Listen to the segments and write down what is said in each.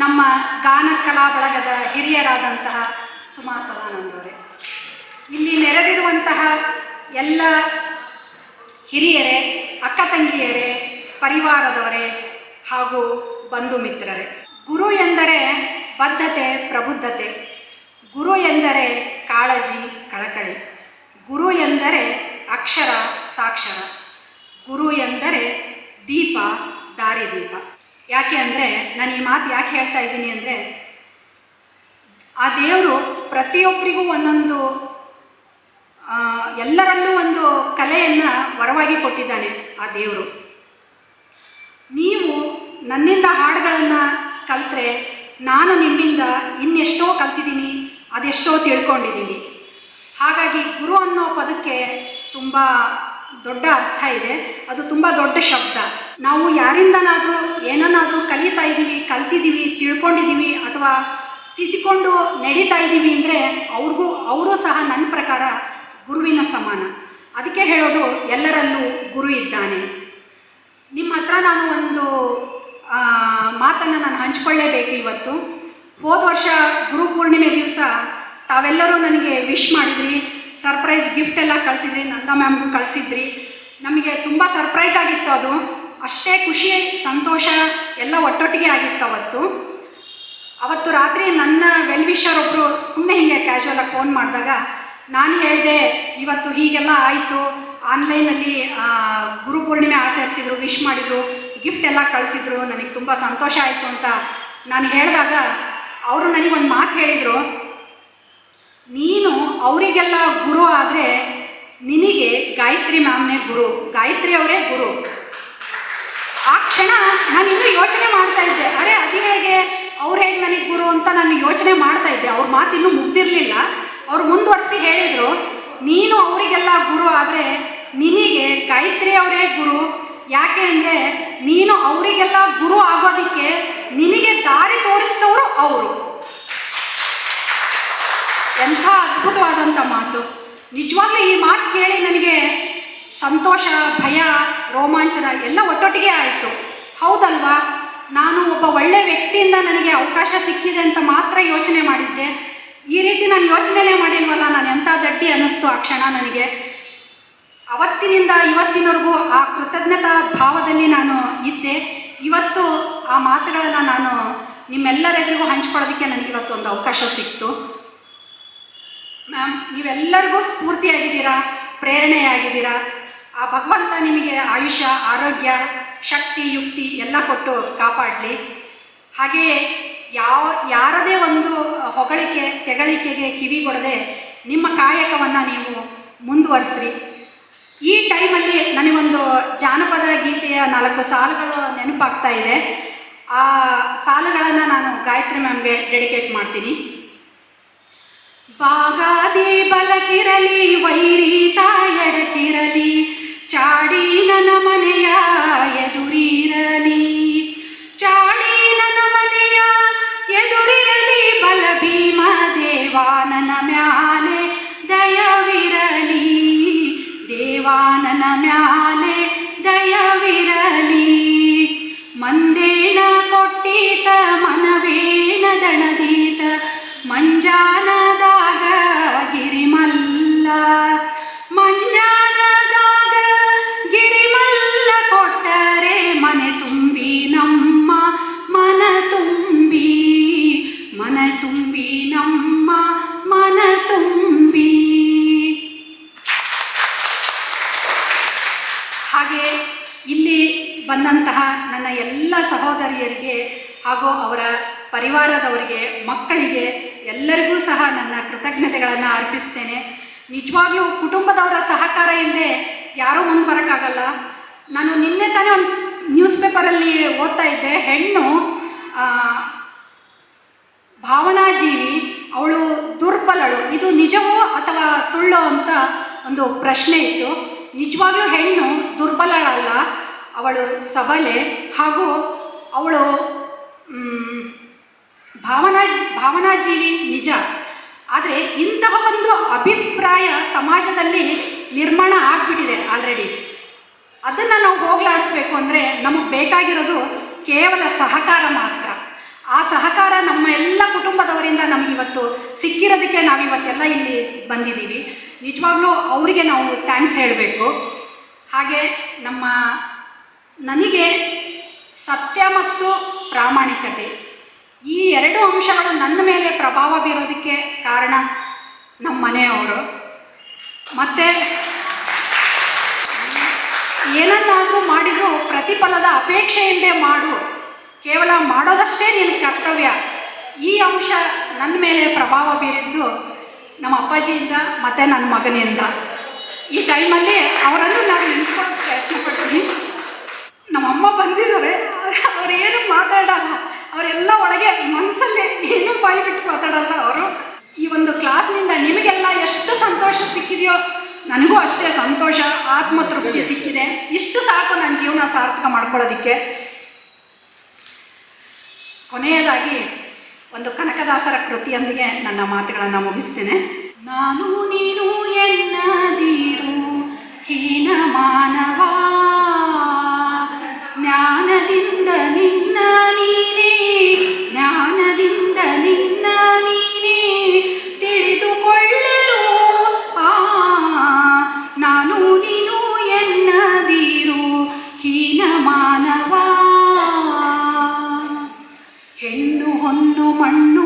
ನಮ್ಮ ಗಾನ ಕಲಾ ಬಳಗದ ಹಿರಿಯರಾದಂತಹ ಸುಮಾ ಸದಾನಂದವರೇ. ಇಲ್ಲಿ ನೆರೆದಿರುವಂತಹ ಎಲ್ಲ ಹಿರಿಯರೇ, ಅಕ್ಕ ತಂಗಿಯರೇ, ಪರಿವಾರದವರೇ ಹಾಗೂ ಬಂಧು ಮಿತ್ರರೇ. ಗುರು ಎಂದರೆ ಬದ್ಧತೆ, ಪ್ರಬುದ್ಧತೆ. ಗುರು ಎಂದರೆ ಕಾಳಜಿ, ಕಳಕಳಿ. ಗುರು ಎಂದರೆ ಅಕ್ಷರ, ಸಾಕ್ಷರ. ಗುರು ಎಂದರೆ ದೀಪ, ದಾರಿದೀಪ. ಯಾಕೆ ಅಂದರೆ ನಾನು ಈ ಮಾತು ಯಾಕೆ ಹೇಳ್ತಾ ಇದ್ದೀನಿ ಅಂದರೆ ಆ ದೇವರು ಪ್ರತಿಯೊಬ್ಬರಿಗೂ ಒಂದೊಂದು ಎಲ್ಲರಲ್ಲೂ ಒಂದು ಕಲೆಯನ್ನು ವರವಾಗಿ ಕೊಟ್ಟಿದ್ದಾನೆ ಆ ದೇವರು. ನೀವು ನನ್ನಿಂದ ಹಾಡುಗಳನ್ನು ಕಲಿತ್ರೆ ನಾನು ನಿಮ್ಮಿಂದ ಇನ್ನೆಷ್ಟೋ ಕಲ್ತಿದ್ದೀನಿ, ಅದೆಷ್ಟೋ ತಿಳ್ಕೊಂಡಿದ್ದೀನಿ. ಹಾಗಾಗಿ ಗುರು ಅನ್ನೋ ಪದಕ್ಕೆ ತುಂಬ ದೊಡ್ಡ ಅರ್ಥ ಇದೆ, ಅದು ತುಂಬ ದೊಡ್ಡ ಶಬ್ದ. ನಾವು ಯಾರಿಂದನಾದರೂ ಏನನ್ನಾದರೂ ಕಲಿತಾ ಇದ್ದೀವಿ, ಕಲ್ತಿದ್ದೀವಿ, ತಿಳ್ಕೊಂಡಿದ್ದೀವಿ ಅಥವಾ ತಿದ್ದುಕೊಂಡು ನಡೀತಾ ಇದ್ದೀವಿ ಅಂದರೆ ಅವ್ರಿಗೂ, ಅವರು ಸಹ ನನ್ನ ಪ್ರಕಾರ ಗುರುವಿನ ಸಮಾನ. ಅದಕ್ಕೆ ಹೇಳೋದು ಎಲ್ಲರಲ್ಲೂ ಗುರು ಇದ್ದಾನೆ. ನಿಮ್ಮ ಹತ್ರ ನಾನು ಒಂದು ಮಾತನ್ನು ನಾನು ಹಂಚ್ಕೊಳ್ಳೇಬೇಕು ಇವತ್ತು. ಹೋದ ವರ್ಷ ಗುರು ಪೂರ್ಣಿಮೆ ದಿವಸ ತಾವೆಲ್ಲರೂ ನನಗೆ ವಿಶ್ ಮಾಡಿದ್ರಿ. ಸರ್ಪ್ರೈಸ್ ಗಿಫ್ಟ್ ಎಲ್ಲ ಕಳಿಸಿದ್ರಿ, ನಂದಾ ಮ್ಯಾಮ್ಗೂ ಕಳಿಸಿದ್ರಿ. ನಮಗೆ ತುಂಬ ಸರ್ಪ್ರೈಸ್ ಆಗಿತ್ತು ಅದು. ಅಷ್ಟೇ ಖುಷಿ, ಸಂತೋಷ ಎಲ್ಲ ಒಟ್ಟೊಟ್ಟಿಗೆ ಆಗಿತ್ತು ಅವತ್ತು. ಅವತ್ತು ರಾತ್ರಿ ನನ್ನ ವೆಲ್ ವಿಷರ್ ಒಬ್ಬರು ಸುಮ್ಮನೆ ಹೀಗೆ ಕ್ಯಾಶುವಲಾಗಿ ಫೋನ್ ಮಾಡಿದಾಗ ನಾನು ಹೇಳಿದೆ, ಇವತ್ತು ಹೀಗೆಲ್ಲ ಆಯಿತು. ಆನ್ಲೈನಲ್ಲಿ ಗುರು ಪೂರ್ಣಿಮೆ ಆಚರಿಸಿದ್ರು ವಿಶ್ ಮಾಡಿದರು ಗಿಫ್ಟ್ ಎಲ್ಲ ಕಳಿಸಿದ್ರು. ನನಗೆ ತುಂಬ ಸಂತೋಷ ಆಯಿತು ಅಂತ ನಾನು ಹೇಳಿದಾಗ ಅವರು ನನಗೊಂದು ಮಾತು ಹೇಳಿದರು. ನೀನು ಅವರಿಗೆಲ್ಲ ಗುರು ಆದರೆ ನಿನಗೆ ಗಾಯತ್ರಿ ಮ್ಯಾಮ್ನೇ ಗುರು, ಗಾಯತ್ರಿ ಅವರೇ ಗುರು. ಕ್ಷಣ ನಾನು ಇನ್ನೂ ಯೋಚನೆ ಮಾಡ್ತಾ ಇದ್ದೆ. ಅರೆ, ಅದು ಹೇಗೆ? ಅವ್ರು ಹೇಗೆ ನನಗೆ ಗುರು ಅಂತ ನಾನು ಯೋಚನೆ ಮಾಡ್ತಾ ಇದ್ದೆ. ಅವ್ರ ಮಾತು ಇನ್ನೂ ಮುಗ್ದಿರಲಿಲ್ಲ. ಅವ್ರು ಮುಂದುವರಿಸಿ ಹೇಳಿದರು, ನೀನು ಅವರಿಗೆಲ್ಲ ಗುರು ಆದರೆ ನಿನಗೆ ಗಾಯತ್ರಿ ಅವರೇ ಗುರು? ಯಾಕೆ ಅಂದರೆ ನೀನು ಅವರಿಗೆಲ್ಲ ಗುರು ಆಗೋದಕ್ಕೆ ನಿನಗೆ ದಾರಿ ತೋರಿಸಿದವರು ಅವರು. ಎಂಥ ಅದ್ಭುತವಾದಂಥ ಮಾತು. ನಿಜವಾಗ್ಲೂ ಈ ಮಾತು ಕೇಳಿ ನನಗೆ ಸಂತೋಷ, ಭಯ ರೋಮಾಂಚನ ಎಲ್ಲ ಒಟ್ಟೊಟ್ಟಿಗೆ ಆಯಿತು. ಹೌದಲ್ವಾ? ನಾನು ಒಬ್ಬ ಒಳ್ಳೆ ವ್ಯಕ್ತಿಯಿಂದ ನನಗೆ ಅವಕಾಶ ಸಿಕ್ಕಿದೆ ಅಂತ ಮಾತ್ರ ಯೋಚನೆ ಮಾಡಿದ್ದೆ. ಈ ರೀತಿ ನಾನು ಯೋಚನೆನೇ ಮಾಡಿಲ್ವಲ್ಲ, ನಾನು ಎಂಥ ದಡ್ಡಿ ಅನ್ನಿಸ್ತು ಆ ಕ್ಷಣ ನನಗೆ. ಅವತ್ತಿನಿಂದ ಇವತ್ತಿನವರೆಗೂ ಆ ಕೃತಜ್ಞತಾ ಭಾವದಲ್ಲಿ ನಾನು ಇದ್ದೆ. ಇವತ್ತು ಆ ಮಾತುಗಳನ್ನು ನಾನು ನಿಮ್ಮೆಲ್ಲರೆಲ್ಲರಿಗೂ ಹಂಚ್ಕೊಳ್ಳೋದಕ್ಕೆ ನನಗೆ ಇವತ್ತು ಒಂದು ಅವಕಾಶ ಸಿಕ್ತು. ಮ್ಯಾಮ್, ನೀವೆಲ್ಲರಿಗೂ ಸ್ಫೂರ್ತಿಯಾಗಿದ್ದೀರಾ? ಪ್ರೇರಣೆಯಾಗಿದ್ದೀರಾ? ಆ ಭಗವಂತ ನಿಮಗೆ ಆಯುಷ್ಯ, ಆರೋಗ್ಯ, ಶಕ್ತಿ, ಯುಕ್ತಿ ಎಲ್ಲ ಕೊಟ್ಟು ಕಾಪಾಡಲಿ. ಹಾಗೆಯೇ ಯಾವ, ಯಾರದೇ ಒಂದು ಹೊಗಳಿಕೆ, ತೆಗಳಿಕೆಗೆ ಕಿವಿಗೊಡದೆ ನಿಮ್ಮ ಕಾಯಕವನ್ನು ನೀವು ಮುಂದುವರಿಸ್ರಿ. ಈ ಟೈಮಲ್ಲಿ ನನಗೊಂದು ಜಾನಪದ ಗೀತೆಯ ನಾಲ್ಕು ಸಾಲುಗಳು ನೆನಪಾಗ್ತಾ ಇದೆ. ಆ ಸಾಲುಗಳನ್ನು ನಾನು ಗಾಯತ್ರಿ ಮ್ಯಾಮ್ಗೆ ಡೆಡಿಕೇಟ್ ಮಾಡ್ತೀನಿ. ಬಾಗಾದಿ ಬಲಕಿರಲಿ ವೈರಿ ಎಡಕಿರಲಿ ಚಾಡಿ ನನ್ನ ಮನೆಯ ಎದುರಿರಲಿ. ಚಾಡಿ ನನ್ನ ಮನೆಯ ಎದುರಿರಲಿ. ಬಲ ಭೀಮ ದೇವಾನನ ಮ್ಯಾಲೆ ದಯವಿರಲಿ. ದೇವಾನನ ಮ್ಯಾಲೆ ದಯವಿರಲಿ. ಮಂದೇನ ಕೊಟ್ಟೀತ ಮನವೇನ ದಣದೀತ. ಮಂಜಾನದಾಗ ಗಿರಿಮಲ್ಲ. ಹಾಗೂ ಅವರ ಪರಿವಾರದವರಿಗೆ, ಮಕ್ಕಳಿಗೆ ಎಲ್ಲರಿಗೂ ಸಹ ನನ್ನ ಕೃತಜ್ಞತೆಗಳನ್ನು ಅರ್ಪಿಸ್ತೇನೆ. ನಿಜವಾಗ್ಲೂ ಕುಟುಂಬದವರ ಸಹಕಾರ ಇಲ್ಲದೆ ಯಾರೂ ಮುಂದೆ ಬರೋಕ್ಕಾಗಲ್ಲ. ನಾನು ನಿನ್ನೆ ತಾನೇ ಒಂದು ನ್ಯೂಸ್ ಪೇಪರಲ್ಲಿ ಓದ್ತಾ ಇದ್ದೆ. ಹೆಣ್ಣು ಭಾವನಾಜೀವಿ, ಅವಳು ದುರ್ಬಲಳು. ಇದು ನಿಜವೋ ಅಥವಾ ಸುಳ್ಳೋ ಅಂತ ಒಂದು ಪ್ರಶ್ನೆ ಇತ್ತು. ನಿಜವಾಗ್ಲೂ ಹೆಣ್ಣು ದುರ್ಬಲಳಲ್ಲ. ಅವಳು ಸಬಲೆ ಹಾಗೂ ಅವಳು ಭಾವನಾ, ಭಾವನಾಜೀವಿ ನಿಜ. ಆದರೆ ಇಂತಹ ಒಂದು ಅಭಿಪ್ರಾಯ ಸಮಾಜದಲ್ಲಿ ನಿರ್ಮಾಣ ಆಗಿಬಿಟ್ಟಿದೆ ಆಲ್ರೆಡಿ ಅದನ್ನು ನಾವು ಹೋಗ್ಲಾಡಿಸ್ಬೇಕು ಅಂದರೆ ನಮಗೆ ಬೇಕಾಗಿರೋದು ಕೇವಲ ಸಹಕಾರ ಮಾತ್ರ. ಆ ಸಹಕಾರ ನಮ್ಮ ಎಲ್ಲ ಕುಟುಂಬದವರಿಂದ ನಮಗಿವತ್ತು ಸಿಕ್ಕಿರೋದಕ್ಕೆ ನಾವಿವತ್ತೆಲ್ಲ ಇಲ್ಲಿ ಬಂದಿದ್ದೀವಿ. ನಿಜವಾಗ್ಲೂ ಅವರಿಗೆ ನಾವು ಥ್ಯಾಂಕ್ಸ್ ಹೇಳಬೇಕು. ಹಾಗೆ ನಮ್ಮ, ನನಗೆ ಸತ್ಯ ಮತ್ತು ಪ್ರಾಮಾಣಿಕತೆ ಈ ಎರಡು ಅಂಶಗಳು ನನ್ನ ಮೇಲೆ ಪ್ರಭಾವ ಬೀರೋದಕ್ಕೆ ಕಾರಣ ನಮ್ಮ ಮನೆಯವರು. ಮತ್ತು ಏನನ್ನಾದರೂ ಮಾಡಿದರೂ ಪ್ರತಿಫಲದ ಅಪೇಕ್ಷೆಯಿಂದೇ ಮಾಡು. ಕೇವಲ ಮಾಡೋದಷ್ಟೇ ನಿನ್ನ ಕರ್ತವ್ಯ. ಈ ಅಂಶ ನನ್ನ ಮೇಲೆ ಪ್ರಭಾವ ಬೀರಿದ್ದು ನಮ್ಮ ಅಪ್ಪಾಜಿಯಿಂದ ಮತ್ತು ನನ್ನ ಮಗನಿಂದ. ಈ ಟೈಮಲ್ಲಿ ಅವರನ್ನು ನಾನು ನೆನೆಸ್ಕೊಳ್ಳೋಕೆ ಪ್ರಯತ್ನ ಪಡ್ತೀನಿ ನಮ್ಮ ಅಮ್ಮ ಬಂದಿದ್ದಾರೆ. ಅವ್ರು ಏನು ಮಾತಾಡಲ್ಲ. ಅವರೆಲ್ಲ ಒಳಗೆ ಮನಸ್ಸಲ್ಲೇ ಏನು ಬಾಯಿ ಬಿಟ್ಟು ಮಾತಾಡಲ್ಲ ಅವರು. ಈ ಒಂದು ಕ್ಲಾಸ್ನಿಂದ ನಿಮಗೆಲ್ಲ ಎಷ್ಟು ಸಂತೋಷ ಸಿಕ್ಕಿದೆಯೋ ನನಗೂ ಅಷ್ಟೇ ಸಂತೋಷ, ಆತ್ಮತೃಪ್ತಿ ಸಿಕ್ಕಿದೆ. ಇಷ್ಟು ಸಾಕು ನನ್ನ ಜೀವನ ಸಾರ್ಥಕ ಮಾಡ್ಕೊಳ್ಳೋದಿಕ್ಕೆ. ಕೊನೆಯದಾಗಿ ಒಂದು ಕನಕದಾಸರ ಕೃತಿಯೊಂದಿಗೆ ನನ್ನ ಮಾತುಗಳನ್ನು ಮುಗಿಸ್ತೇನೆ. ನಾನು ನೀನು ಎನ್ನದಿರು ಹೀನ ಮಾನವ ಮಾನವ. ಹೆಣ್ಣು ಹೊನ್ನು ಮಣ್ಣು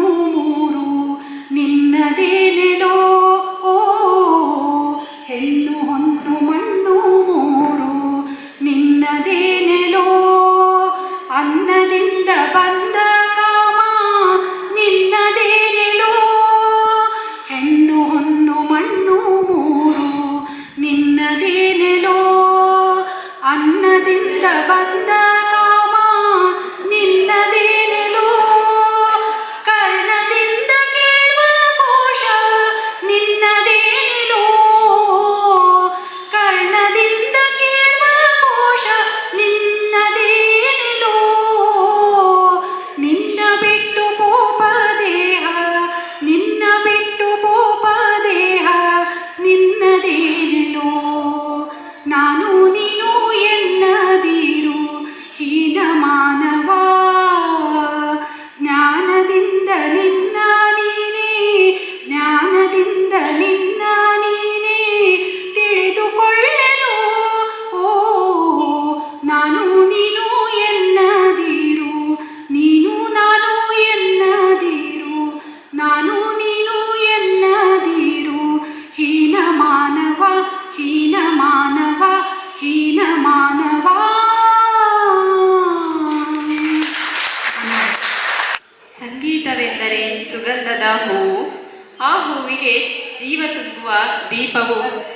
ದೀಪವು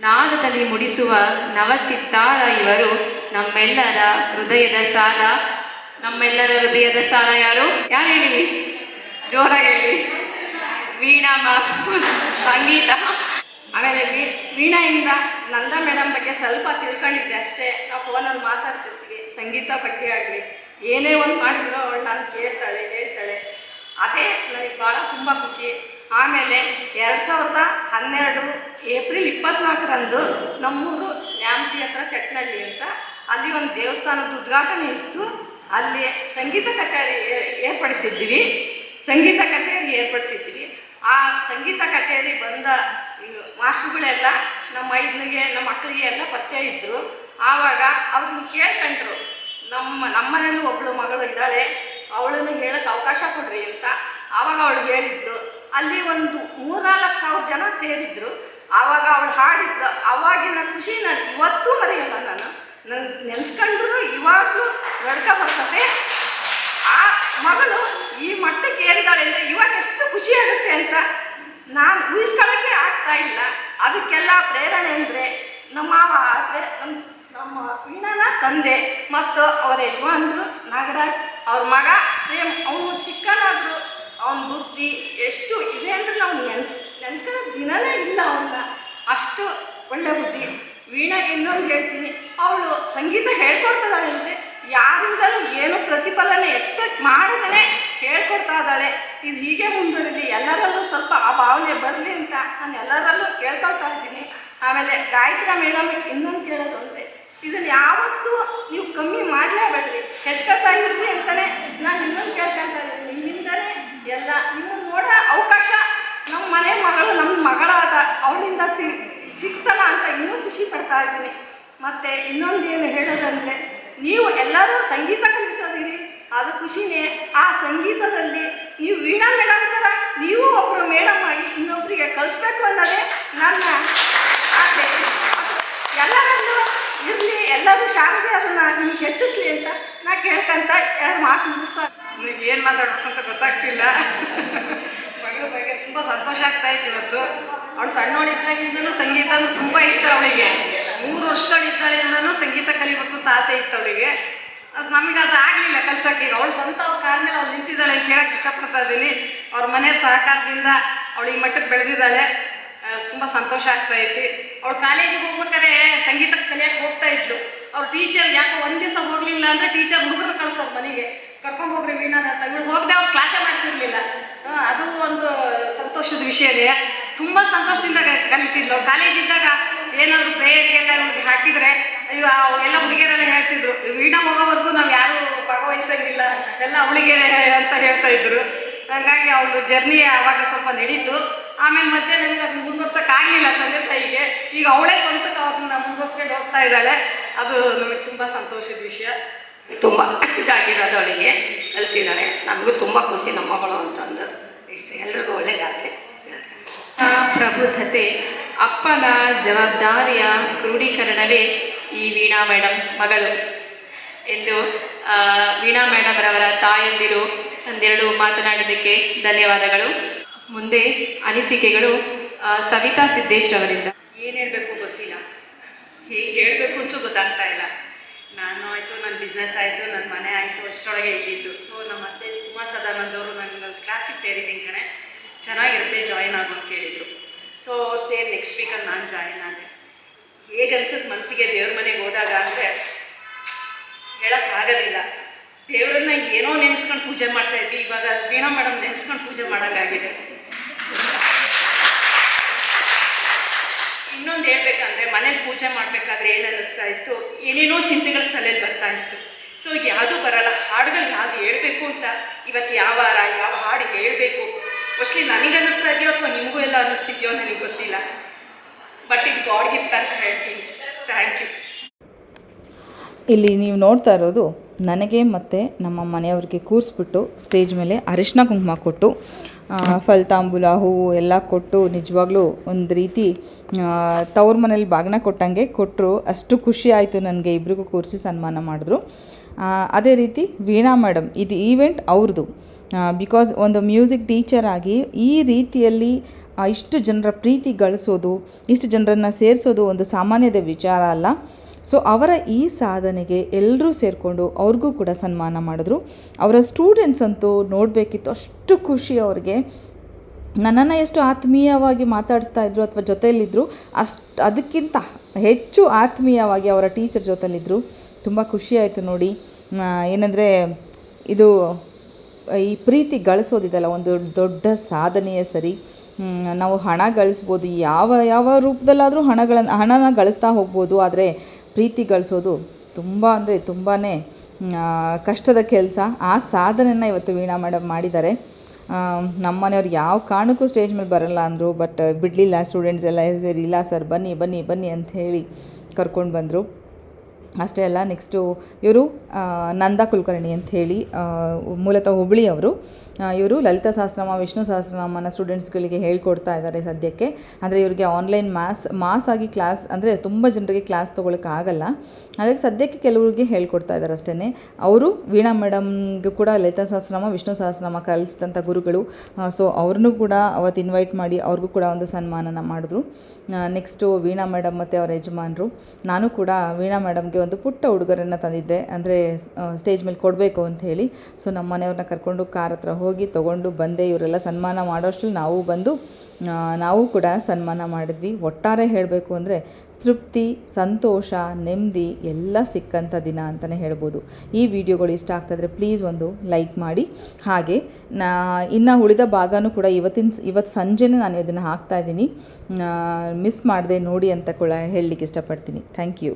ನಾದದಲ್ಲಿ ಮುಡಿಸುವ ನವಚಿತ್ತಾರ ಇವರು. ನಮ್ಮೆಲ್ಲರ ಹೃದಯದ ಸಾರ. ನಮ್ಮೆಲ್ಲರ ಹೃದಯದ ಸಾರ ಯಾರು? ಯಾರು ಹೇಳಿ? ಜೋರಾಗಿ ಹೇಳಿ. ವೀಣಾ ಸಂಗೀತ. ಆಮೇಲೆ ವೀಣಾಯಿಂದ ನಂದ ಮೇಡಮ್ ಬಗ್ಗೆ ಸ್ವಲ್ಪ ತಿಳ್ಕೊಂಡಿದ್ದೆ ಅಷ್ಟೇ. ನಾವು ಫೋನಲ್ಲಿ ಮಾತಾಡ್ತಿರ್ತೀವಿ. ಸಂಗೀತ ಬಗ್ಗೆ ಆಗಲಿ. ಏನೇ ಒಂದು ಮಾಡಿದ್ರು ಅವಳು ನಾನು ಕೇಳ್ತಾಳೆ, ಹೇಳ್ತಾಳೆ. ಅದೇ ನನಗೆ ಭಾಳ ತುಂಬ ಖುಷಿ. ಆಮೇಲೆ ಎರಡು ಸಾವಿರದ ಹನ್ನೆರಡು ಏಪ್ರಿಲ್ ಇಪ್ಪತ್ನಾಲ್ಕರಂದು ನಮ್ಮೂರು ನ್ಯಾಮತಿ ಹತ್ರ ಚಟ್ನಳ್ಳಿ ಅಂತ ಅಲ್ಲಿ ಒಂದು ದೇವಸ್ಥಾನದ ಉದ್ಘಾಟನೆ ಇತ್ತು. ಅಲ್ಲಿ ಸಂಗೀತ ಕಚೇರಿ ಏರ್ಪಡಿಸಿದ್ವಿ ಸಂಗೀತ ಕಚೇರಿ ಏರ್ಪಡಿಸಿದ್ವಿ ಆ ಸಂಗೀತ ಕಚೇರಿ ಬಂದ ಮಾಸ್ಟರ್ಗಳೆಲ್ಲ ನಮ್ಮ ಐದನಿಗೆ, ನಮ್ಮ ಮಕ್ಕಳಿಗೆ ಎಲ್ಲ ಪರಿಚಯ ಇದ್ದರು ಆವಾಗ ಅವ್ರನ್ನ ಕೇಳ್ಕೊಂಡ್ರು. ನಮ್ಮ, ನಮ್ಮನೇಲೂ ಒಬ್ಬಳು ಮಗಳು ಇದ್ದಾಳೆ. ಅವಳನ್ನು ಹೇಳಕ್ಕೆ ಅವಕಾಶ ಕೊಡ್ರಿ ಅಂತ. ಆವಾಗ ಅವಳು ಹೇಳಿದ್ಲು ಅಲ್ಲಿ ಒಂದು ಮೂರ್ನಾಲ್ಕು ಸಾವಿರ ಜನ ಸೇರಿದ್ರು. ಆವಾಗ ಅವಳು ಹಾಡಿದ್ದ ಅವಾಗಿನ ಖುಷಿ ನಾನು ಇವತ್ತೂ ಮರೆಯಲ್ಲ ನಾನು. ನನ್ನ ನೆನೆಸ್ಕೊಂಡ್ರು ಇವಾಗಲೂ ನಡ್ಕ ಬರ್ತದೆ. ಆ ಮಗಳು ಈ ಮಟ್ಟಕ್ಕೆ ಏರಿದಾಳೆ ಅಂದರೆ, ಇವಾಗ ಎಷ್ಟು ಖುಷಿ ಆಗುತ್ತೆ ಅಂತ ನಾನು ಊಹಿಸ್ಕೊಳ್ಳೋಕ್ಕೆ ಆಗ್ತಾ ಇಲ್ಲ. ಅದಕ್ಕೆಲ್ಲ ಪ್ರೇರಣೆ ಅಂದರೆ ನಮ್ಮ ಮಾವ ಆದರೆ ನಮ್ಮ ನಮ್ಮ ವೀಣನ ತಂದೆ ಮತ್ತು ಅವರ ಯಜಮಾನರು ನಾಗರಾಜ್, ಅವ್ರ ಮಗ, ಪ್ರೇಮ್ ಅವನು ಚಿಕ್ಕನಾದ್ರು ಅವನ ಬುದ್ಧಿ ಎಷ್ಟು ಇದೆ ಅಂದರೆ ನಾವು ನೆನ್ಸ್, ನೆನ್ಸಿರೋ ದಿನನೇ ಇಲ್ಲ ಅವನ್ನ. ಅಷ್ಟು ಒಳ್ಳೆ ಬುದ್ಧಿ. ವೀಣಾ ಇನ್ನೊಂದು ಹೇಳ್ತೀನಿ. ಅವಳು ಸಂಗೀತ ಹೇಳ್ಕೊಡ್ತಾಳೆ ಅಂದರೆ ಯಾರಿಂದಲೂ ಏನು ಪ್ರತಿಫಲನೆ ಎಕ್ಸ್ಪೆಕ್ಟ್ ಮಾಡದೇ ಹೇಳ್ಕೊಡ್ತಾ ಇದ್ದಾಳೆ. ಇದು ಹೀಗೆ ಮುಂದುವರಿಲಿ, ಎಲ್ಲರಲ್ಲೂ ಸ್ವಲ್ಪ ಆ ಭಾವನೆ ಬರಲಿ ಅಂತ ನಾನು ಎಲ್ಲರಲ್ಲೂ ಕೇಳ್ಕೊಳ್ತಾ ಇದ್ದೀನಿ. ಆಮೇಲೆ ಗಾಯತ್ರಿ ಮೇಡಮ್ ಇನ್ನೊಂದು ಕೇಳೋದು ಅಂದರೆ ಇದನ್ನು ಯಾವತ್ತೂ ನೀವು ಕಮ್ಮಿ ಮಾಡಲೇಬೇಡ್ರಿ. ಹೆಚ್ಚಾಗಿರ್ರಿ ಅಂತಲೇ ನಾನು ಇನ್ನೊಂದು ಕೇಳ್ತಾ ಇದ್ದೀನಿ. ನಿಮ್ಮಿಂದನೇ ಎಲ್ಲ ನೀವು ನೋಡೋ ಅವಕಾಶ. ನಮ್ಮ ಮನೆ ಮಗಳು ನಮ್ಮ ಮಗಳಾದ. ಅವಳಿಂದ ಸಿಕ್ತಲ್ಲ ಅಂತ ಇನ್ನೂ ಖುಷಿ ಪಡ್ತಾ ಇದ್ದೀನಿ. ಮತ್ತೆ ಇನ್ನೊಂದು ಏನು ಹೇಳೋದಂದ್ರೆ, ನೀವು ಎಲ್ಲರೂ ಸಂಗೀತ ಕಲಿತಿದ್ದೀರಿ. ಅದು ಖುಷಿನೇ. ಆ ಸಂಗೀತದಲ್ಲಿ ನೀವು ವೀಣಾ ಮೇಡಮ್ ಥರ ನೀವು ಒಬ್ಬರು ಮೇಡಮ್ ಆಗಿ ಇನ್ನೊಬ್ಬರಿಗೆ ಕಲಿಸ್ಬೇಕು ಅನ್ನೋದೇ ನನ್ನ ಆಸೆ. ಎಲ್ಲರಲ್ಲೂ ಇರಲಿ, ಎಲ್ಲರೂ ಶಾರದೆ ಅದನ್ನ ನಿಮ್ಗೆ ಹೆಚ್ಚಿಸ್ಲಿ ಅಂತ ನಾ ಕೇಳ್ಕಂತ ಎರಡು ಮಾತು ಮುಗಿಸ್ತಾ ನನಗೆ ಏನು ಮಾತಾಡ್ಬೇಕು ಅಂತ ಗೊತ್ತಾಗ್ತಿಲ್ಲ. ಮಗಳ ಬಗ್ಗೆ ತುಂಬ ಸಂತೋಷ ಆಗ್ತಾ ಇತ್ತು ಇವತ್ತು. ಅವಳು ಸಣ್ಣವಳಿದ್ದಾಗಿಂದನೂ ಸಂಗೀತ ತುಂಬ ಇಷ್ಟ ಅವಳಿಗೆ. ಮೂರು ವರ್ಷಗಳಿದ್ದಾಳಿಂದನೂ ಸಂಗೀತ ಕಲಿಬೇಕು ಅಂತ ಆಸೆ ಇತ್ತು ಅವಳಿಗೆ. ಅದು ನಮಗೆ ಅದು ಆಗಲಿಲ್ಲ ಕಲ್ಸೋಕ್ಕೆ. ಅವಳು ಸ್ವಂತ ಅವ್ರ ಕಾಲ ಅವ್ಳು ನಿಂತಿದ್ದಾಳೆ ಅಂತ ಹೇಳಕ್ಕೆ ಇಷ್ಟಪಡ್ತಾ ಇದ್ದೀನಿ. ಅವ್ರ ಮನೆ ಸಹಕಾರದಿಂದ ಅವಳಿಗೆ ಮಟ್ಟಕ್ಕೆ ಬೆಳೆದಿದ್ದಾಳೆ. ತುಂಬ ಸಂತೋಷ ಆಗ್ತಾ ಇತ್ತು. ಅವ್ಳು ಕಾಲೇಜಿಗೆ ಹೋಗ್ಬೇಕಾದ್ರೆ ಸಂಗೀತ ಕಲಿಯಕ್ಕೆ ಹೋಗ್ತಾ ಇದ್ಲು ಅವ್ರ ಟೀಚರ್ ಯಾಕೋ ಒಂದ್ ದಿವಸ ಹೋಗ್ಲಿಲ್ಲ ಅಂದ್ರೆ ಟೀಚರ್ ಹುಡುಗರು ಕಳ್ಸೋದು ಮನೆಗೆ. ಕರ್ಕೊಂಡು ಹೋಗ್ರಿ ವೀಣಾ ಅಂತ ಇವ್ಳು ಹೋಗದೆ ಅವ್ರು ಕ್ಲಾಸೇ ಮಾಡ್ತಿರ್ಲಿಲ್ಲ. ಅದು ಒಂದು ಸಂತೋಷದ ವಿಷಯನೇ ತುಂಬ ಸಂತೋಷದಿಂದ ಕಲಿತಿದ್ಲು ಕಾಲೇಜ್ ಇದ್ದಾಗ ಏನಾದ್ರು ಪ್ರೇಯರ್ಗೆಲ್ಲ ಅವ್ರಿಗೆ ಹಾಕಿದ್ರೆ, ಅಯ್ಯೋ ಎಲ್ಲ ಹುಡುಗಿಯರೆಲ್ಲ ಹೇಳ್ತಿದ್ರು ವೀಣಾ ಹೋಗೋವರೆಗೂ ನಾವು ಯಾರು ಭಾಗವಹಿಸಂಗಿಲ್ಲ. ಎಲ್ಲ ಅವಳಿಗೆ ಅಂತ ಹೇಳ್ತಾ ಇದ್ರು. ಹಾಗಾಗಿ ಅವಳು ಜರ್ನಿ ಆವಾಗ ಸ್ವಲ್ಪ ನಡೀತು. ಆಮೇಲೆ ನನಗೆ ಅದನ್ನ ಮುಂದುವರ್ಸಕ್ಕೆ ಆಗಲಿಲ್ಲ ತಂದೆ ತಾಯಿಗೆ. ಈಗ ಅವಳೇ ಸ್ವಂತಕ್ಕೆ ಅದನ್ನ ಮುಂದುವರ್ಸ್ಕೊಂಡು ಹೋಗ್ತಾ ಇದ್ದಾಳೆ. ಅದು ನಮಗೆ ತುಂಬ ಸಂತೋಷದ ವಿಷಯ. ತುಂಬ ಇದಾಗಿರೋದು ಅವಳಿಗೆ ಕಲ್ತಿದ್ದಾಳೆ ನಮಗೂ ತುಂಬ ಖುಷಿ ನಮ್ಮ ಮಗಳು ಅಂತಂದು. ಇಷ್ಟು ಎಲ್ರಿಗೂ ಒಳ್ಳೇದಾಗಲಿ. ಪ್ರಬುದ್ಧತೆ, ಅಪ್ಪನ ಜವಾಬ್ದಾರಿಯ ಕ್ರೋಢೀಕರಣವೇ ಈ ವೀಣಾ ಮೇಡಮ್ ಮಗಳು. ಎಂದು ವೀಣಾ ಮೇಡಮ್ ರವರ ತಾಯಂದಿರು ಒಂದೆರಡು ಮಾತನಾಡಿದ್ದಕ್ಕೆ ಧನ್ಯವಾದಗಳು. ಮುಂದೆ ಅನಿಸಿಕೆಗಳು ಸವಿತಾ ಸಿದ್ದೇಶ್ ಅವರಿಂದ. ಏನು ಹೇಳಬೇಕು ಗೊತ್ತಿಲ್ಲ. ಹೇಗೆ ಹೇಳಬೇಕು ಅಂತೂ ಗೊತ್ತಾಗ್ತಾ ಇಲ್ಲ. ನಾನು ಆಯಿತು ನನ್ನ ಬಿಸ್ನೆಸ್ ಆಯಿತು ನನ್ನ ಮನೆ ಆಯಿತು, ಅಷ್ಟರೊಳಗೆ ಇದ್ದಿದ್ದು. ಸೊ ನಮ್ಮ ಅತ್ತೆ ಸುಮಾ ಸದಾನಂದ್ ಅವರು ನನ್ನ ಕ್ಲಾಸಿಗೆ ಸೇರಿದ್ದೀನಿ ಕಣೆ. ಚೆನ್ನಾಗಿರುತ್ತೆ ಜಾಯಿನ್ ಆಗು ಅಂತ ಕೇಳಿದರು. ಸೊ ಅವ್ರು ಸೇರಿ ನೆಕ್ಸ್ಟ್ ವೀಕಲ್ಲಿ ನಾನು ಜಾಯಿನ್ ಆದೆ. ಹೇಗೆ ಅನ್ಸುತ್ತೆ ಮನಸ್ಸಿಗೆ ದೇವ್ರ ಮನೆಗೆ ಹೋದಾಗ ಅಂದರೆ ಹೇಳೋಕ್ಕಾಗೋದಿಲ್ಲ ದೇವರನ್ನ ಏನೋ ನೆನೆಸ್ಕೊಂಡು ಪೂಜೆ ಮಾಡ್ತಾ ಇದ್ವಿ. ಇವಾಗ ವೀಣಾ ಮೇಡಮ್ ನೆನೆಸ್ಕೊಂಡು ಪೂಜೆ ಮಾಡೋಕ್ಕಾಗಿದೆ ಇನ್ನೊಂದು ಹೇಳ್ಬೇಕಂದ್ರೆ ಮನೇಲಿ ಪೂಜೆ ಮಾಡಬೇಕಾದ್ರೆ ಏನು ಅನ್ನಿಸ್ತಾ ಇತ್ತು? ಏನೇನೋ ಚಿಂತೆಗಳು ತಲೆಯಲ್ಲಿ ಬರ್ತಾ ಇತ್ತು. ಸೊ ಯಾವುದು ಬರಲ್ಲ. ಹಾಡುಗಳು ಯಾವ್ದು ಹೇಳ್ಬೇಕು ಅಂತ ಇವತ್ತು ಯಾವ ವಾರ, ಯಾವ ಹಾಡು ಹೇಳಬೇಕು? ಮೋಸ್ಟ್ಲಿ ನನಗೆ ಅನ್ನಿಸ್ತಾ ಇದೆಯೋ ಅಥವಾ ನಿಮಗೂ ಎಲ್ಲ ಅನ್ನಿಸ್ತಿದ್ಯೋ ನನಗೆ ಗೊತ್ತಿಲ್ಲ. ಬಟ್ ಇದು ಗಾಡ್ ಗಿಫ್ಟ್ ಅಂತ ಹೇಳ್ತೀನಿ. ಥ್ಯಾಂಕ್ ಯು ಇಲ್ಲಿ ನೀವು ನೋಡ್ತಾ ಇರೋದು ನನಗೆ ಮತ್ತು ನಮ್ಮ ಮನೆಯವ್ರಿಗೆ ಕೂರಿಸ್ಬಿಟ್ಟು ಸ್ಟೇಜ್ ಮೇಲೆ ಅರಿಶಿನ ಕುಂಕುಮ ಕೊಟ್ಟು ಫಲ್ತಾಂಬುಲ ಫಲತಾಂಬೂಲ, ಹೂವು ಎಲ್ಲ ಕೊಟ್ಟು ನಿಜವಾಗ್ಲೂ ಒಂದು ರೀತಿ ತವ್ರ ಮನೇಲಿ ಬಾಗಿನ ಕೊಟ್ಟಂಗೆ ಕೊಟ್ಟರು ಅಷ್ಟು ಖುಷಿ ಆಯಿತು ನನಗೆ. ಇಬ್ರಿಗೂ ಕೂರಿಸಿ ಸನ್ಮಾನ ಮಾಡಿದ್ರು. ಅದೇ ರೀತಿ ವೀಣಾ ಮೇಡಮ್ ಇದು ಈವೆಂಟ್ ಅವ್ರದ್ದು ಬಿಕಾಸ್ ಒಂದು ಮ್ಯೂಸಿಕ್ ಟೀಚರ್ ಆಗಿ ಈ ರೀತಿಯಲ್ಲಿ ಇಷ್ಟು ಜನರ ಪ್ರೀತಿ ಗಳಿಸೋದು, ಇಷ್ಟು ಜನರನ್ನು ಸೇರಿಸೋದು ಒಂದು ಸಾಮಾನ್ಯದ ವಿಚಾರ ಅಲ್ಲ. ಸೊ ಅವರ ಈ ಸಾಧನೆಗೆ ಎಲ್ಲರೂ ಸೇರಿಕೊಂಡು ಅವ್ರಿಗೂ ಕೂಡ ಸನ್ಮಾನ ಮಾಡಿದ್ರು. ಅವರ ಸ್ಟೂಡೆಂಟ್ಸ್ ಅಂತೂ ನೋಡಬೇಕಿತ್ತು. ಅಷ್ಟು ಖುಷಿ ಅವ್ರಿಗೆ. ನನ್ನನ್ನು ಎಷ್ಟು ಆತ್ಮೀಯವಾಗಿ ಮಾತಾಡಿಸ್ತಾ ಇದ್ರು ಅಥವಾ ಜೊತೆಯಲ್ಲಿದ್ದರು ಅಷ್ಟು, ಅದಕ್ಕಿಂತ ಹೆಚ್ಚು ಆತ್ಮೀಯವಾಗಿ ಅವರ ಟೀಚರ್ ಜೊತೆಲಿದ್ದರು ತುಂಬ ಖುಷಿಯಾಯಿತು ನೋಡಿ. ಏನಂದರೆ ಇದು ಈ ಪ್ರೀತಿ ಗಳಿಸೋದಿದೆಯಲ್ಲ ಒಂದು ದೊಡ್ಡ ಸಾಧನೆಯೇ ಸರಿ. ನಾವು ಹಣ ಗಳಿಸ್ಬೋದು, ಯಾವ ಯಾವ ರೂಪದಲ್ಲಾದರೂ ಹಣಗಳನ್ನು ಹಣನ ಗಳಿಸ್ತಾ ಹೋಗ್ಬೋದು, ಆದರೆ ಪ್ರೀತಿ ಗಳಿಸೋದು ತುಂಬ ಅಂದರೆ ತುಂಬಾ ಕಷ್ಟದ ಕೆಲಸ. ಆ ಸಾಧನೆಯನ್ನು ಇವತ್ತು ವೀಣಾ ಮೇಡಮ್ ಮಾಡಿದ್ದಾರೆ. ನಮ್ಮ ಮನೆಯವ್ರು ಯಾವ ಕಾರಣಕ್ಕೂ ಸ್ಟೇಜ್ ಮೇಲೆ ಬರಲ್ಲ ಅಂದರು ಬಟ್ ಬಿಡಲಿಲ್ಲ ಸ್ಟೂಡೆಂಟ್ಸ್ ಎಲ್ಲ ಇಲ್ಲ ಸರ್ ಬನ್ನಿ ಬನ್ನಿ ಬನ್ನಿ ಅಂತ ಹೇಳಿ ಕರ್ಕೊಂಡು ಬಂದರು. ಅಷ್ಟೇ ಅಲ್ಲ ನೆಕ್ಸ್ಟು ಇವರು ನಂದಾ ಕುಲಕರ್ಣಿ ಅಂತ ಹೇಳಿ ಮೂಲತಃ ಹುಬ್ಬಳ್ಳಿಯವರು ಇವರು ಲಲಿತಾ ಸಹಸ್ರನಾಮ, ವಿಷ್ಣು ಸಹಸ್ರನಾಮನ ಸ್ಟೂಡೆಂಟ್ಸ್ಗಳಿಗೆ ಹೇಳ್ಕೊಡ್ತಾ ಇದ್ದಾರೆ ಸದ್ಯಕ್ಕೆ. ಅಂದರೆ ಇವರಿಗೆ ಆನ್ಲೈನ್ ಮಾಸ್ ಮಾಸ್ ಆಗಿ ಕ್ಲಾಸ್ ಅಂದರೆ ತುಂಬ ಜನರಿಗೆ ಕ್ಲಾಸ್ ತೊಗೊಳಕ್ಕಾಗಲ್ಲ ಹಾಗಾಗಿ ಸದ್ಯಕ್ಕೆ ಕೆಲವರಿಗೆ ಹೇಳ್ಕೊಡ್ತಾ ಇದ್ದಾರೆ ಅಷ್ಟೇ ಅವರು ವೀಣಾ ಮೇಡಮ್ಗೂ ಕೂಡ ಲಲಿತಾ ಸಹಸ್ರನಾಮ, ವಿಷ್ಣು ಸಹಸ್ರನಾಮ ಕಲಿಸಿದಂಥ ಗುರುಗಳು. ಸೊ ಅವ್ರನ್ನೂ ಕೂಡ ಅವತ್ತು ಇನ್ವೈಟ್ ಮಾಡಿ ಅವ್ರಿಗೂ ಕೂಡ ಒಂದು ಸನ್ಮಾನನ ಮಾಡಿದ್ರು. ನೆಕ್ಸ್ಟು ವೀಣಾ ಮೇಡಮ್ ಮತ್ತು ಅವರ ಯಜಮಾನರು. ನಾನು ಕೂಡ ವೀಣಾ ಮೇಡಮ್ಗೆ ಒಂದು ಪುಟ್ಟ ಉಡುಗೊರೆಯನ್ನು ತಂದಿದ್ದೆ. ಅಂದರೆ ಸ್ಟೇಜ್ ಮೇಲೆ ಕೊಡಬೇಕು ಅಂತ ಹೇಳಿ. ಸೊ ನಮ್ಮ ಮನೆಯವ್ರನ್ನ ಕರ್ಕೊಂಡು ಕಾರ್ ಹತ್ರ ಹೋಗಿ ತೊಗೊಂಡು ಬಂದೆ. ಇವರೆಲ್ಲ ಸನ್ಮಾನ ಮಾಡೋಷ್ಟು ನಾವು ಬಂದು ನಾವು ಕೂಡ ಸನ್ಮಾನ ಮಾಡಿದ್ವಿ. ಒಟ್ಟಾರೆ ಹೇಳಬೇಕು ಅಂದರೆ ತೃಪ್ತಿ, ಸಂತೋಷ, ನೆಮ್ಮದಿ ಎಲ್ಲ ಸಿಕ್ಕಂಥ ದಿನ ಅಂತಲೇ ಹೇಳ್ಬೋದು. ಈ ವಿಡಿಯೋಗಳು ಇಷ್ಟ ಆಗ್ತಾಯಿದ್ರೆ ಪ್ಲೀಸ್ ಒಂದು ಲೈಕ್ ಮಾಡಿ. ಹಾಗೆ, ನಾ ಇನ್ನು ಉಳಿದ ಭಾಗನೂ ಕೂಡ ಇವತ್ತಿನ, ಇವತ್ತು ಸಂಜೆನೇ ನಾನು ಇದನ್ನು ಹಾಕ್ತಾಯಿದ್ದೀನಿ ಮಿಸ್ ಮಾಡದೆ ನೋಡಿ ಅಂತ ಕೂಡ ಹೇಳಲಿಕ್ಕೆ ಇಷ್ಟಪಡ್ತೀನಿ. ಥ್ಯಾಂಕ್ ಯು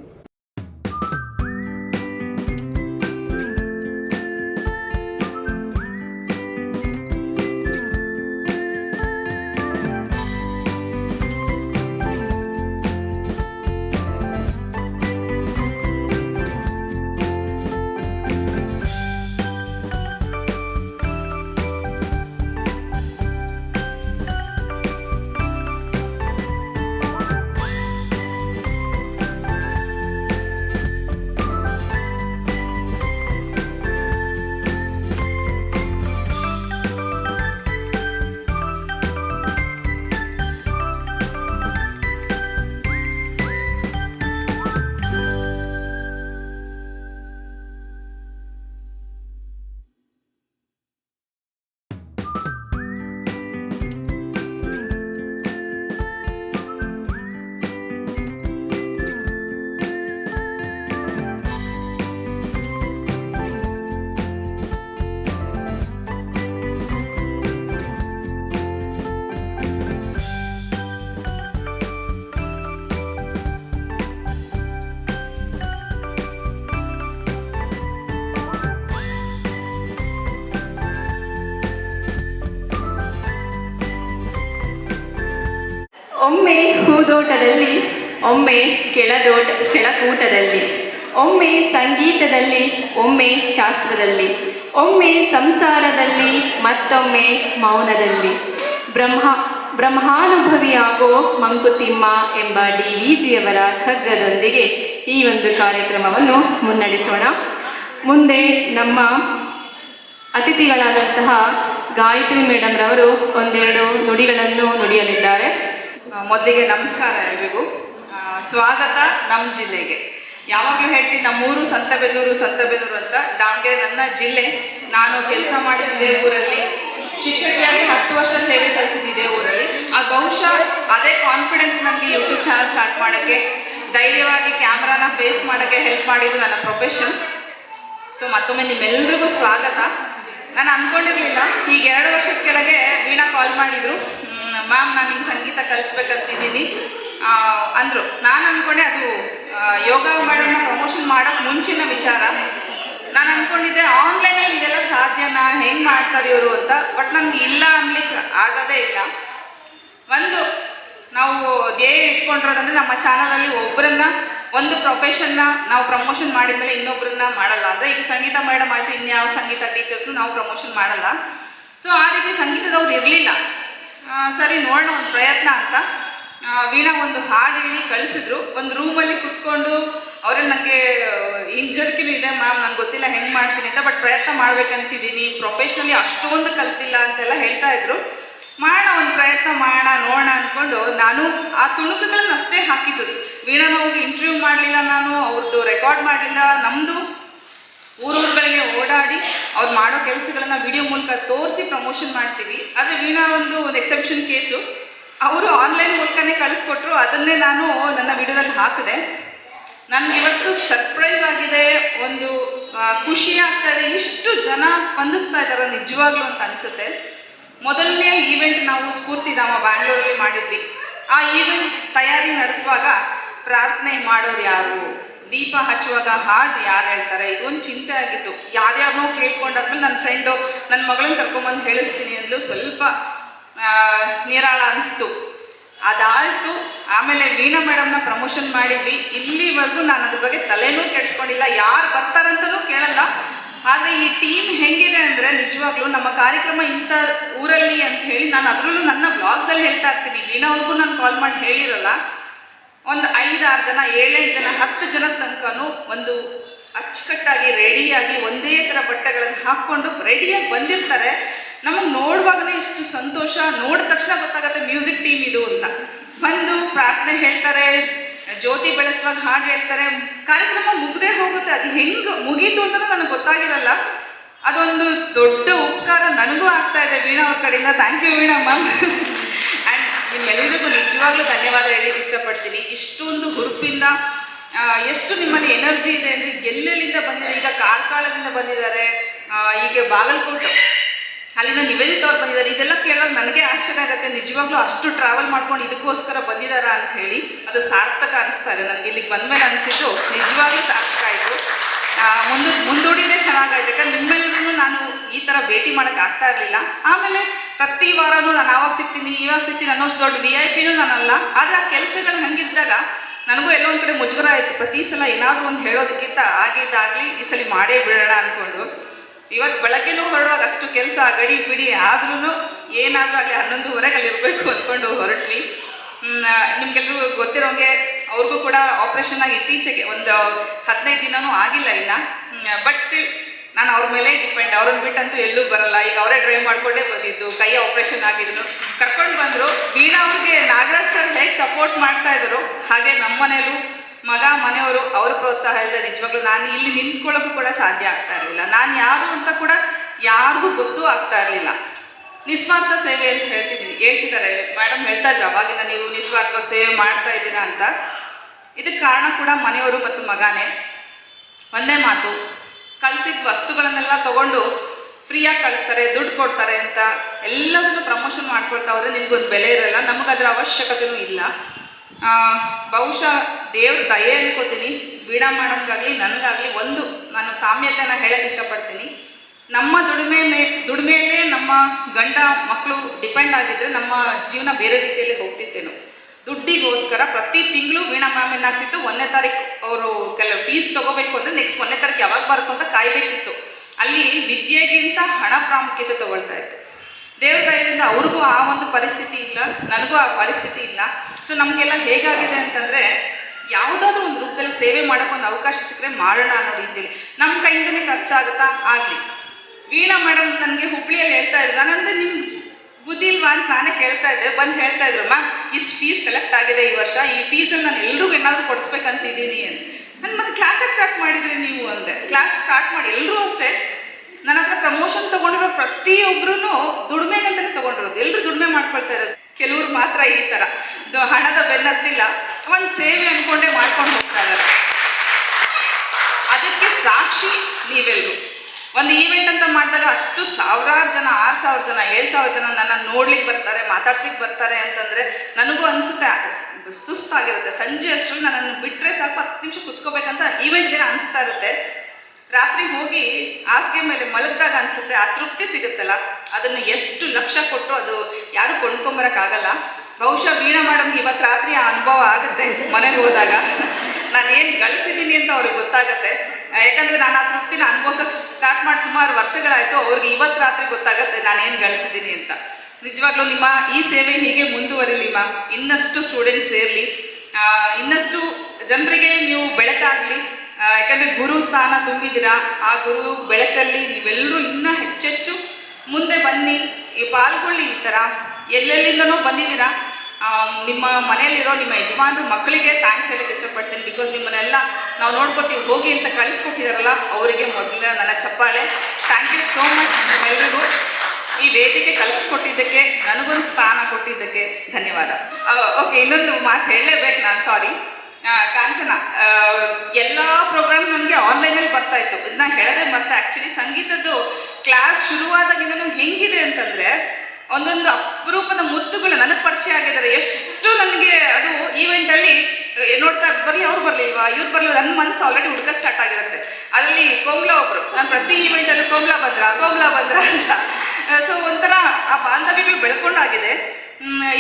ಹೂದೋಟದಲ್ಲಿ ಒಮ್ಮೆ ಕೆಳದೋಟ, ಕೆಳಕೂಟದಲ್ಲಿ, ಒಮ್ಮೆ ಸಂಗೀತದಲ್ಲಿ, ಒಮ್ಮೆ ಶಾಸ್ತ್ರದಲ್ಲಿ, ಒಮ್ಮೆ ಸಂಸಾರದಲ್ಲಿ, ಮತ್ತೊಮ್ಮೆ ಮೌನದಲ್ಲಿ. ಬ್ರಹ್ಮ, ಬ್ರಹ್ಮಾನುಭವಿಯಾಗೋ ಮಂಕುತಿಮ್ಮ ಎಂಬ ಡಿ ವಿ ಜಿಯವರ ಕಗ್ಗದೊಂದಿಗೆ ಈ ಒಂದು ಕಾರ್ಯಕ್ರಮವನ್ನು ಮುನ್ನಡೆಸೋಣ. ಮುಂದೆ ನಮ್ಮ ಅತಿಥಿಗಳಾದಂತಹ ಗಾಯತ್ರಿ ಮೇಡಮ್ರವರು ಒಂದೆರಡು ನುಡಿಗಳನ್ನು ನುಡಿಯಲಿದ್ದಾರೆ. ಮೊದಲಿಗೆ ನಮಸ್ಕಾರ ಎಲ್ರಿಗೂ. ಸ್ವಾಗತ ನಮ್ಮ ಜಿಲ್ಲೆಗೆ. ಯಾವಾಗಲೂ ಹೇಳ್ತೀನಿ ನಮ್ಮೂರು ಸಂತಬೆನ್ನೂರು ಸಂತಬೆನ್ನೂರು ಅಂತ. ದಾವಣಗೆರೆ ನನ್ನ ಜಿಲ್ಲೆ. ನಾನು ಕೆಲಸ ಮಾಡಿದ ಊರಲ್ಲಿ ಶಿಕ್ಷಕಿಯಾಗಿ ಹತ್ತು ವರ್ಷ ಸೇವೆ ಸಲ್ಲಿಸಿದ್ದೆ ಊರಲ್ಲಿ ಆ, ಬಹುಶಃ ಅದೇ ಕಾನ್ಫಿಡೆನ್ಸ್ ನನಗೆ ಯೂಟ್ಯೂಬ್ ಚಾನಲ್ ಸ್ಟಾರ್ಟ್ ಮಾಡೋಕ್ಕೆ, ಧೈರ್ಯವಾಗಿ ಕ್ಯಾಮ್ರಾನ ಫೇಸ್ ಮಾಡೋಕ್ಕೆ ಹೆಲ್ಪ್ ಮಾಡಿದ್ದು ನನ್ನ ಪ್ರೊಫೆಷನ್ ಸೊ ಮತ್ತೊಮ್ಮೆ ನಿಮ್ಮೆಲ್ಲರಿಗೂ ಸ್ವಾಗತ. ನಾನು ಅಂದ್ಕೊಂಡಿರಲಿಲ್ಲ ಈಗ ಎರಡು ವರ್ಷದ ಕೆಳಗೆ ವೀಣಾ ಕಾಲ್ ಮಾಡಿದ್ರು. ಮ್ಯಾಮ್ ನಾನು ನಿಮ್ಗೆ ಸಂಗೀತ ಕಲಿಸ್ಬೇಕಂತಿದ್ದೀನಿ. ಅಂದರು. ನಾನು ಅಂದ್ಕೊಂಡೆ ಅದು ಯೋಗ ಮಾಡೋಣ ಪ್ರಮೋಷನ್ ಮಾಡೋಕ್ಕೆ ಮುಂಚಿನ ವಿಚಾರ. ನಾನು ಅಂದ್ಕೊಂಡಿದ್ದೆ ಆನ್ಲೈನಲ್ಲಿ ಇದೆಲ್ಲ ಸಾಧ್ಯನಾ, ಹೆಂಗೆ ಮಾಡ್ತಾರೆ ಇವರು ಅಂತ. ಬಟ್ ನನಗೆ ಇಲ್ಲ ಅನ್ಲಿಕ್ಕೆ ಆಗೋದೇ ಇಲ್ಲ. ಒಂದು, ನಾವು ಧ್ಯೇಯ ಇಟ್ಕೊಂಡಿರೋದಂದ್ರೆ ನಮ್ಮ ಚಾನಲಲ್ಲಿ ಒಬ್ಬರನ್ನ ಒಂದು ಪ್ರೊಫೆಷನ್ನ ನಾವು ಪ್ರಮೋಷನ್ ಮಾಡಿದ ಮೇಲೆ ಇನ್ನೊಬ್ಬರನ್ನ ಮಾಡಲ್ಲ. ಅಂದರೆ ಈಗ ಸಂಗೀತ ಮೇಡಮ್ ಆಯಿತು, ಇನ್ಯಾವ ಸಂಗೀತ ಟೀಚರ್ಸ್ನು ನಾವು ಪ್ರಮೋಷನ್ ಮಾಡಲ್ಲ. ಸೊ ಆ ರೀತಿ ಸಂಗೀತದವ್ರು ಇರಲಿಲ್ಲ. ಸರಿ, ನೋಡೋಣ ಒಂದು ಪ್ರಯತ್ನ ಅಂತ. ವೀಣಾ ಒಂದು ಹಾಡು ಹೇಳಿ ಕಳಿಸಿದ್ರು. ಒಂದು ರೂಮಲ್ಲಿ ಕುತ್ಕೊಂಡು ಅವರೇ ನನಗೆ ಹಿಂಜರಿಕೆನೂ ಇದೆ, ಮ್ಯಾಮ್, ನಂಗೆ ಗೊತ್ತಿಲ್ಲ ಹೆಂಗೆ ಮಾಡ್ತೀನಿ ಅಂತ ಬಟ್ ಪ್ರಯತ್ನ ಮಾಡ್ಬೇಕಂತಿದ್ದೀನಿ. ಪ್ರೊಫೆಷನಲಿ ಅಷ್ಟೊಂದು ಕಲ್ತಿಲ್ಲ ಅಂತೆಲ್ಲ ಹೇಳ್ತಾ ಇದ್ರು. ಮಾಡೋಣ, ಒಂದು ಪ್ರಯತ್ನ ಮಾಡೋಣ, ನೋಡೋಣ ಅಂದ್ಕೊಂಡು ನಾನು ಆ ತುಣುಕುಗಳನ್ನ ಅಷ್ಟೇ ಹಾಕಿದ್ದು. ವೀಣಾನ ಅವ್ರಿಗೆ ಇಂಟರ್ವ್ಯೂ ಮಾಡಲಿಲ್ಲ ನಾನು ಅವ್ರದ್ದು ರೆಕಾರ್ಡ್ ಮಾಡಲಿಲ್ಲ. ನಮ್ಮದು ಊರೂರುಗಳಿಗೆ ಓಡಾಡಿ ಅವ್ರು ಮಾಡೋ ಕೆಲಸಗಳನ್ನ ವಿಡಿಯೋ ಮೂಲಕ ತೋರಿಸಿ ಪ್ರಮೋಷನ್ ಮಾಡ್ತೀವಿ. ಆದರೆ ವೀಣಾ ಒಂದು ಒಂದು ಎಕ್ಸೆಪ್ಷನ್ ಕೇಸು ಅವರು ಆನ್ಲೈನ್ ಮೂಲಕನೇ ಕಳಿಸ್ಕೊಟ್ರು. ಅದನ್ನೇ ನಾನು ನನ್ನ ವಿಡಿಯೋದಲ್ಲಿ ಹಾಕಿದೆ. ನನಗೆ ಇವತ್ತು ಸರ್ಪ್ರೈಸ್ ಆಗಿದೆ. ಒಂದು ಖುಷಿ ಆಗ್ತಾಯಿದೆ ಇಷ್ಟು ಜನ ಸ್ಪಂದಿಸ್ತಾ ಇದ್ದಾರೆ ನಿಜವಾಗ್ಲೂ ಅಂತ ಅನಿಸುತ್ತೆ. ಮೊದಲನೇ ಈವೆಂಟ್ ನಾವು ಸ್ಫೂರ್ತಿಧಾಮ ಬ್ಯಾಂಗ್ಳೂರಲ್ಲಿ ಮಾಡಿದ್ವಿ. ಆ ಈವೆಂಟ್ ತಯಾರಿ ನಡೆಸುವಾಗ ಪ್ರಾರ್ಥನೆ ಮಾಡೋರು ಯಾರು? ದೀಪ ಹಚ್ಚುವಾಗ ಹಾಡು ಯಾರು ಹೇಳ್ತಾರೆ? ಇದೊಂದು ಚಿಂತೆ ಆಗಿತ್ತು. ಯಾರ್ಯಾರನ್ನೋ ಕೇಳ್ಕೊಂಡಾದ್ಮೇಲೆ ನನ್ನ ಫ್ರೆಂಡು ನನ್ನ ಮಗಳನ್ನ ಕರ್ಕೊಂಬಂದು ಹೇಳಿಸ್ತೀನಿ ಅಂದು ಸ್ವಲ್ಪ ನಿರಾಳ ಅನಿಸ್ತು. ಅದಾಯಿತು. ಆಮೇಲೆ ವೀಣಾ ಮೇಡಮ್ನ ಪ್ರಮೋಷನ್ ಮಾಡಿದ್ವಿ. ಇಲ್ಲಿವರೆಗೂ ನಾನು ಅದ್ರ ಬಗ್ಗೆ ತಲೆನೂ ಕೆಡಿಸ್ಕೊಂಡಿಲ್ಲ. ಯಾರು ಬರ್ತಾರಂತಲೂ ಕೇಳಲ್ಲ. ಆದರೆ ಈ ಟೀಮ್ ಹೆಂಗಿದೆ ಅಂದರೆ ನಿಜವಾಗ್ಲೂ ನಮ್ಮ ಕಾರ್ಯಕ್ರಮ ಇಂಥ ಊರಲ್ಲಿ ಅಂತ ಹೇಳಿ ನಾನು ಅದರಲ್ಲೂ ನನ್ನ ಬ್ಲಾಗ್ಸಲ್ಲಿ ಹೇಳ್ತಾ ಇರ್ತೀನಿ. ವೀಣಾ ಅವ್ರಿಗೂ ನಾನು ಕಾಲ್ ಮಾಡಿ ಹೇಳಿರಲ್ಲ. ಒಂದು ಐದಾರು ಜನ ಏಳೆಂಟು ಜನ, ಹತ್ತು ಜನ ತನಕನೂ ಒಂದು ಅಚ್ಚುಕಟ್ಟಾಗಿ ರೆಡಿಯಾಗಿ ಒಂದೇ ಥರ ಬಟ್ಟೆಗಳನ್ನು ಹಾಕ್ಕೊಂಡು ರೆಡಿಯಾಗಿ ಬಂದಿರ್ತಾರೆ. ನಮಗೆ ನೋಡುವಾಗಲೇ ಇಷ್ಟು ಸಂತೋಷ. ನೋಡಿದ ತಕ್ಷಣ ಗೊತ್ತಾಗುತ್ತೆ ಮ್ಯೂಸಿಕ್ ಟೀಮ್ ಇದು ಅಂತ. ಬಂದು ಪ್ರಾರ್ಥನೆ ಹೇಳ್ತಾರೆ, ಜ್ಯೋತಿ ಬೆಳೆಸುವಾಗ ಹಾಡು ಹೇಳ್ತಾರೆ. ಕಾರ್ಯಕ್ರಮ ಮುಗ್ದೇ ಹೋಗುತ್ತೆ. ಅದು ಹೆಂಗೆ ಮುಗೀತು ಅಂತ ನನಗೆ ಗೊತ್ತಾಗಿರಲ್ಲ. ಅದೊಂದು ದೊಡ್ಡ ಉಪಕಾರ ನನಗೂ ಆಗ್ತಾ ಇದೆ ವೀಣಾ ಅವ್ರ ಕಡೆಯಿಂದ. ಥ್ಯಾಂಕ್ ಯು ವೀಣಾ ಮ್ಯಾಮ್ ನಿಮ್ಮೆಲ್ಲರಿಗೂ ನಿಜವಾಗ್ಲೂ ಧನ್ಯವಾದ ಹೇಳಲಿಕ್ಕೆ ಇಷ್ಟಪಡ್ತೀನಿ. ಇಷ್ಟೊಂದು ಹುರುಪಿಂದ ಎಷ್ಟು ನಿಮ್ಮಲ್ಲಿ ಎನರ್ಜಿ ಇದೆ ಅಂದರೆ ಎಲ್ಲೆಲ್ಲಿಂದ ಬಂದಿದೆ? ಈಗ ಕಾರ್ಕಳದಿಂದ ಬಂದಿದ್ದಾರೆ. ಹೀಗೆ ಬಾಗಲಕೋಟೆ. ಅಲ್ಲಿನ ನಿವೇದಿತ ಅವ್ರು ಬಂದಿದ್ದಾರೆ. ಇದೆಲ್ಲ ಕೇಳೋದು ನನಗೆ ಆಶ್ಚರ್ಯ ಆಗುತ್ತೆ. ನಿಜವಾಗ್ಲೂ ಅಷ್ಟು ಟ್ರಾವೆಲ್ ಮಾಡ್ಕೊಂಡು ಇದಕ್ಕೋಸ್ಕರ ಬಂದಿದ್ದಾರಾ ಅಂತ ಹೇಳಿ. ಅದು ಸಾರ್ಥಕ ಅನಿಸ್ತಾ ಇದೆ. ನನಗೆ ಇಲ್ಲಿಗೆ ಬಂದ ಮೇಲೆ ಅನಿಸಿದ್ದು ನಿಜವಾಗ್ಲೂ ಮುಂದೆ ಮುಂದೂಡಿದ್ರೆ ಚೆನ್ನಾಗಾಯ್ತು. ಯಾಕಂದ್ರೆ ನಿಮ್ಮೆಲ್ಲರೂ ನಾನು ಈ ಥರ ಭೇಟಿ ಮಾಡೋಕ್ಕೆ ಆಗ್ತಾ ಇರಲಿಲ್ಲ. ಆಮೇಲೆ ಪ್ರತಿ ವಾರನೂ ನಾನು ಆವಾಗ ಸಿಗ್ತೀನಿ, ಇವಾಗ ಸಿಗ್ತೀನಿ ಅನ್ನೋಷ್ಟು ದೊಡ್ಡ ವಿ ಐ ಪಿನೂ ನಾನಲ್ಲ. ಆದರೆ ಆ ಕೆಲಸಗಳು ಹಂಗಿದ್ದಾಗ ನನಗೂ ಎಲ್ಲೋ ಒಂದು ಕಡೆ ಮುಜುಗರ ಆಯಿತು. ಪ್ರತಿ ಸಲ ಏನಾದರೂ ಒಂದು ಹೇಳೋದಕ್ಕಿಂತ ಆಗಿದ್ದಾಗಲಿ ಈ ಸಲ ಮಾಡೇ ಬಿಡೋಣ ಅಂದ್ಕೊಂಡು ಇವತ್ತು ಬೆಳಗ್ಗೆನೂ ಹೊರಡುವಾಗ ಅಷ್ಟು ಕೆಲಸ, ಗಡಿ ಬಿಡಿ ಆದ್ರೂ ಏನಾದರೂ ಆಗಲಿ ಹನ್ನೊಂದುವರೆಗೆ ಅಲ್ಲಿ ಇರಬೇಕು ಅಂದ್ಕೊಂಡು ಹೊರಟ್ವಿ ನಿಮಗೆಲ್ಲರೂ ಗೊತ್ತಿರೋಂಗೆ ಅವ್ರಿಗೂ ಕೂಡ ಆಪರೇಷನ್ ಆಗಿ ಇತ್ತೀಚೆಗೆ ಒಂದು ಹದಿನೈದು ದಿನನೂ ಆಗಿಲ್ಲ ಇಲ್ಲ ಬಟ್ ಸ್ಟಿಲ್ ನಾನು ಅವ್ರ ಮೇಲೆ ಡಿಪೆಂಡ್ ಅವ್ರನ್ನ ಬಿಟ್ಟಂತೂ ಎಲ್ಲೂ ಬರಲ್ಲ. ಈಗ ಅವರೇ ಡ್ರೈವ್ ಮಾಡಿಕೊಂಡೇ ಬಂದಿದ್ದು, ಕೈ ಆಪ್ರೇಷನ್ ಆಗಿದ್ರು ಕರ್ಕೊಂಡು ಬಂದರು, ವೀಣಾ ಅವ್ರಿಗೆ ನಾಗರಾಜ್ ಸರ್ ಹೇಗೆ ಸಪೋರ್ಟ್ ಮಾಡ್ತಾ ಇದ್ರು, ಹಾಗೆ ನಮ್ಮ ಮನೆಯಲ್ಲೂ ಮಗ, ಮನೆಯವರು ಅವ್ರ ಪ್ರೋತ್ಸಾಹ ಇಲ್ಲದೆ ನಿಜವಾಗ್ಲೂ ನಾನು ಇಲ್ಲಿ ನಿಂತ್ಕೊಳ್ಳೋಕ್ಕೂ ಕೂಡ ಸಾಧ್ಯ ಆಗ್ತಾ ಇರಲಿಲ್ಲ. ನಾನು ಯಾರು ಅಂತ ಕೂಡ ಯಾರಿಗೂ ಗೊತ್ತೂ ಆಗ್ತಾ ಇರಲಿಲ್ಲ. ನಿಸ್ವಾರ್ಥ ಸೇವೆ ಅಂತ ಹೇಳ್ತಿದ್ದೀನಿ ಹೇಳ್ತಿದ್ದಾರೆ. ಮೇಡಮ್ ಹೇಳ್ತಾ ಇದ್ರು ಅವಾಗಿನ ನೀವು ನಿಸ್ವಾರ್ಥ ಸೇವೆ ಮಾಡ್ತಾ ಇದ್ದೀರಾ ಅಂತ. ಇದಕ್ಕೆ ಕಾರಣ ಕೂಡ ಮನೆಯವರು ಮತ್ತು ಮಗನೇ. ಒಂದೇ ಮಾತು, ಕಳಿಸಿದ ವಸ್ತುಗಳನ್ನೆಲ್ಲ ತಗೊಂಡು ಫ್ರೀಯಾಗಿ ಕಳಿಸ್ತಾರೆ, ದುಡ್ಡು ಕೊಡ್ತಾರೆ ಅಂತ ಎಲ್ಲದನ್ನು ಪ್ರಮೋಷನ್ ಮಾಡ್ಕೊಳ್ತಾ ಹೋದ್ರೆ ನಿಮಗೊಂದು ಬೆಲೆ ಇರಲ್ಲ, ನಮಗದ್ರ ಅವಶ್ಯಕತೆಯೂ ಇಲ್ಲ. ಬಹುಶಃ ದೇವ್ರ ದಯೆ ಅನ್ಕೋತೀನಿ, ಬೀಡ ಮಾಡೋಕ್ಕಾಗಲಿ ನನಗಾಗಲಿ ಒಂದು ನಾನು ಸಾಮ್ಯತೆನ ಹೇಳಕ್ಕೆ ಇಷ್ಟಪಡ್ತೀನಿ. ನಮ್ಮ ದುಡಿಮೆ ಮೇ, ದುಡಿಮೆಯಲ್ಲೇ ನಮ್ಮ ಗಂಡ ಮಕ್ಕಳು ಡಿಪೆಂಡ್ ಆಗಿದ್ದರೆ ನಮ್ಮ ಜೀವನ ಬೇರೆ ರೀತಿಯಲ್ಲಿ ಹೋಗ್ತಿತ್ತೇನೋ. ದುಡ್ಡಿಗೋಸ್ಕರ ಪ್ರತಿ ತಿಂಗಳು ವೀಣಾ ಮ್ಯಾಮ್ ಏನಾಗ್ತಿತ್ತು? ಒಂದನೇ ತಾರೀಕು ಅವರು ಕೆಲವು ಫೀಸ್ ತಗೋಬೇಕು ಅಂದರೆ ನೆಕ್ಸ್ಟ್ ಒಂದನೇ ತಾರೀಕು ಯಾವಾಗ ಬರುತ್ತೆ ಅಂತ ಕಾಯ್ಬೇಕಿತ್ತು. ಅಲ್ಲಿ ವಿದ್ಯೆಗಿಂತ ಹಣ ಪ್ರಾಮುಖ್ಯತೆ ತಗೊಳ್ತಾ ಇತ್ತು. ದೇವ್ರ ದಯದಿಂದ ಅವ್ರಿಗೂ ಆ ಒಂದು ಪರಿಸ್ಥಿತಿ ಇಲ್ಲ, ನನಗೂ ಆ ಪರಿಸ್ಥಿತಿ ಇಲ್ಲ. ಸೊ ನಮಗೆಲ್ಲ ಹೇಗಾಗಿದೆ ಅಂತಂದರೆ ಯಾವುದಾದ್ರೂ ಒಂದು ರೂಪದಲ್ಲಿ ಸೇವೆ ಮಾಡೋಕೆ ಒಂದು ಅವಕಾಶ ಸಿಕ್ಕರೆ ಮಾಡೋಣ ಅನ್ನೋ ರೀತಿಯಲ್ಲಿ. ನಮ್ಮ ಕೈಯಿಂದನೇ ಖರ್ಚಾಗುತ್ತಾ? ಆಗಲಿ. ವೀಣಾ ಮೇಡಮ್ ನನಗೆ ಹುಬ್ಳಿಯಲ್ಲಿ ಹೇಳ್ತಾ ಇದ್ದಾರೆ ನಾನಂದ್ರೆ ನಿಮ್ಮ ಬುದ್ಧಿ ಇಲ್ವಾ ಅಂತ ನಾನೇ ಕೇಳ್ತಾ ಇದ್ದೆ. ಬಂದು ಹೇಳ್ತಾ ಇದ್ರು, ಮ್ಯಾಮ್, ಇಷ್ಟು ಫೀಸ್ ಸೆಲೆಕ್ಟ್ ಆಗಿದೆ ಈ ವರ್ಷ. ಈ ಫೀಸನ್ನು ನಾನು ಎಲ್ರಿಗೂ ಏನಾದರೂ ಕೊಡಿಸ್ಬೇಕಂತಿದ್ದೀನಿ ಅಂತ. ನಾನು ಮತ್ತೆ ಕ್ಲಾಸ್ ಸ್ಟಾರ್ಟ್ ಮಾಡಿದ್ರಿ ನೀವು? ಅಂದೆ. ಕ್ಲಾಸ್ ಸ್ಟಾರ್ಟ್ ಮಾಡಿ ಎಲ್ಲರೂ ಅಷ್ಟೇ. ನನ್ನ ಹತ್ರ ಪ್ರಮೋಷನ್ ತಗೊಂಡಿರೋ ದುಡಿಮೆ ಗಂಟೆ ತೊಗೊಂಡಿರೋದು. ಎಲ್ಲರೂ ದುಡಿಮೆ ಮಾಡ್ಕೊಳ್ತಾ ಇರೋದು. ಕೆಲವ್ರು ಮಾತ್ರ ಈ ಥರ ಹಣದ ಬೆನ್ನತ್ತಿಲ್ಲ ಒಂದು ಸೇವೆ ಅಂದ್ಕೊಂಡೇ ಮಾಡ್ಕೊಂಡು ಹೋಗ್ತಾ ಇದ್ದಾರೆ. ಅದಕ್ಕೆ ಸಾಕ್ಷಿ ನೀವೆಲ್ಲರೂ ಒಂದು ಈವೆಂಟ್ ಅಂತ ಮಾಡಿದಾಗ ಅಷ್ಟು ಸಾವಿರಾರು ಜನ, ಆರು ಸಾವಿರ ಜನ, ಏಳು ಸಾವಿರ ಜನ ನನ್ನ ನೋಡ್ಲಿಕ್ಕೆ ಬರ್ತಾರೆ ಮಾತಾಡ್ಲಿಕ್ಕೆ ಬರ್ತಾರೆ ಅಂತಂದರೆ ನನಗೂ ಅನಿಸುತ್ತೆ ಸುಸ್ತಾಗಿರುತ್ತೆ. ಸಂಜೆ ಅಷ್ಟು ನನ್ನನ್ನು ಬಿಟ್ಟರೆ ಸ್ವಲ್ಪ ಹತ್ತು ನಿಮಿಷ ಕುತ್ಕೋಬೇಕಂತ ಈವೆಂಟ್ ದಿನ ಅನಿಸ್ತಾ ಇರುತ್ತೆ. ರಾತ್ರಿ ಹೋಗಿ ಹಾಸಿಗೆ ಮೇಲೆ ಮಲಗಿದಾಗ ಅನಿಸುತ್ತೆ, ಆ ತೃಪ್ತಿ ಸಿಗುತ್ತಲ್ಲ. ಅದನ್ನು ಎಷ್ಟು ಲಕ್ಷ ಕೊಟ್ಟು ಅದು ಯಾರು ಕೊಂಡ್ಕೊಂಬರಕ್ಕಾಗಲ್ಲ ಬಹುಶಃ ವೀಣಾ ಮೇಡಮ್ಗೆ ಇವತ್ತು ರಾತ್ರಿ ಆ ಅನುಭವ ಆಗುತ್ತೆ ಮನೆಗೆ ಹೋದಾಗ. ನಾನು ಏನು ಗಳಿಸಿದ್ದೀನಿ ಅಂತ ಅವ್ರಿಗೆ ಗೊತ್ತಾಗುತ್ತೆ. ಯಾಕಂದ್ರೆ ನಾನು ಆ ತೃಪ್ತಿನ ಅನುಭವಿಸೋಕೆ ಸ್ಟಾರ್ಟ್ ಮಾಡಿ ಸುಮಾರು ವರ್ಷಗಳಾಯಿತು, ಅವ್ರಿಗೆ ಇವತ್ತು ರಾತ್ರಿ ಗೊತ್ತಾಗುತ್ತೆ ನಾನು ಏನು ಗಳಿಸಿದ್ದೀನಿ ಅಂತ. ನಿಜವಾಗ್ಲೂ ನಿಮ್ಮ ಈ ಸೇವೆ ಹೀಗೆ ಮುಂದುವರಿಲಿ ಮಾ ಇನ್ನಷ್ಟು ಸ್ಟೂಡೆಂಟ್ಸ್ ಸೇರಲಿ. ಇನ್ನಷ್ಟು ಜನರಿಗೆ ನೀವು ಬೆಳಕಾಗಲಿ. ಯಾಕಂದರೆ ಗುರು ಸ್ಥಾನ ತುಂಬಿದ್ದೀರಾ? ಆ ಗುರು ಬೆಳಕಲ್ಲಿ ನೀವೆಲ್ಲರೂ ಇನ್ನೂ ಹೆಚ್ಚೆಚ್ಚು ಮುಂದೆ ಬನ್ನಿ. ಪಾಲ್ಗೊಳ್ಳಿ ಈ ಥರ. ಎಲ್ಲೆಲ್ಲಿಂದನೋ ಬಂದಿದ್ದೀರಾ? ನಿಮ್ಮ ಮನೆಯಲ್ಲಿರೋ ನಿಮ್ಮ ಯಜಮಾನ್ರು ಮಕ್ಕಳಿಗೆ ಥ್ಯಾಂಕ್ಸ್ ಹೇಳಕ್ಕೆ ಇಷ್ಟಪಡ್ತೀನಿ. ಬಿಕಾಸ್ ನಿಮ್ಮನ್ನೆಲ್ಲ ನಾವು ನೋಡ್ಕೊತೀವಿ ಹೋಗಿ ಅಂತ ಕಳಿಸ್ಕೊಟ್ಟಿದಾರಲ್ಲ, ಅವರಿಗೆ ಮೊದಲ ನನ್ನ ಚಪ್ಪಾಳೆ. ಥ್ಯಾಂಕ್ ಯು ಸೋ ಮಚ್ ನಿಮ್ಮೆಲ್ಲರಿಗೂ ಈ ವೇದಿಕೆ ಕಲ್ಪಿಸ್ಕೊಟ್ಟಿದ್ದಕ್ಕೆ, ನನಗೊಂದು ಸ್ಥಾನ ಕೊಟ್ಟಿದ್ದಕ್ಕೆ ಧನ್ಯವಾದ. ಓಕೆ ಇನ್ನೊಂದು ಮಾತು ಹೇಳಲೇಬೇಕು ನಾನು ಸಾರಿ ಕಾಂಚನ ಎಲ್ಲ ಪ್ರೋಗ್ರಾಮ್ ನನಗೆ ಆನ್ಲೈನಲ್ಲಿ ಬರ್ತಾ ಇತ್ತು. ಇದನ್ನ ಹೇಳದೆ ಮತ್ತೆ ಆ್ಯಕ್ಚುಲಿ ಸಂಗೀತದ್ದು ಕ್ಲಾಸ್ ಶುರುವಾದಾಗಿಂದ ಹೆಂಗಿದೆ ಅಂತಂದರೆ ಒಂದೊಂದು ಅಪರೂಪದ ಮುತ್ತುಗಳು ನನಗೆ ಪರಿಚಯ ಆಗಿದ್ದಾರೆ. ಎಷ್ಟು ನನಗೆ ಅದು ಈವೆಂಟಲ್ಲಿ ನೋಡ್ತಾ ಬರಲಿ, ಅವ್ರು ಬರಲಿಲ್ವಾ ಇವ್ರು ಬರಲಿಲ್ಲ ನನ್ನ ಮನಸ್ಸು ಆಲ್ರೆಡಿ ಹುಡುಕಕ್ಕೆ ಸ್ಟಾರ್ಟ್ ಆಗಿರುತ್ತೆ. ಅದರಲ್ಲಿ ಕೋಮ್ಲಾ ಒಬ್ಬರು ನಾನು ಪ್ರತಿ ಈವೆಂಟಲ್ಲೂ ಕೋಮ್ಲಾ ಬಂದ್ರ? ಕೋಮ್ಲಾ ಬಂದ್ರ ಅಂತ. ಸೊ ಒಂಥರ ಆ ಬಾಂಧವ್ಯಗಳು ಬೆಳ್ಕೊಂಡಾಗಿದೆ.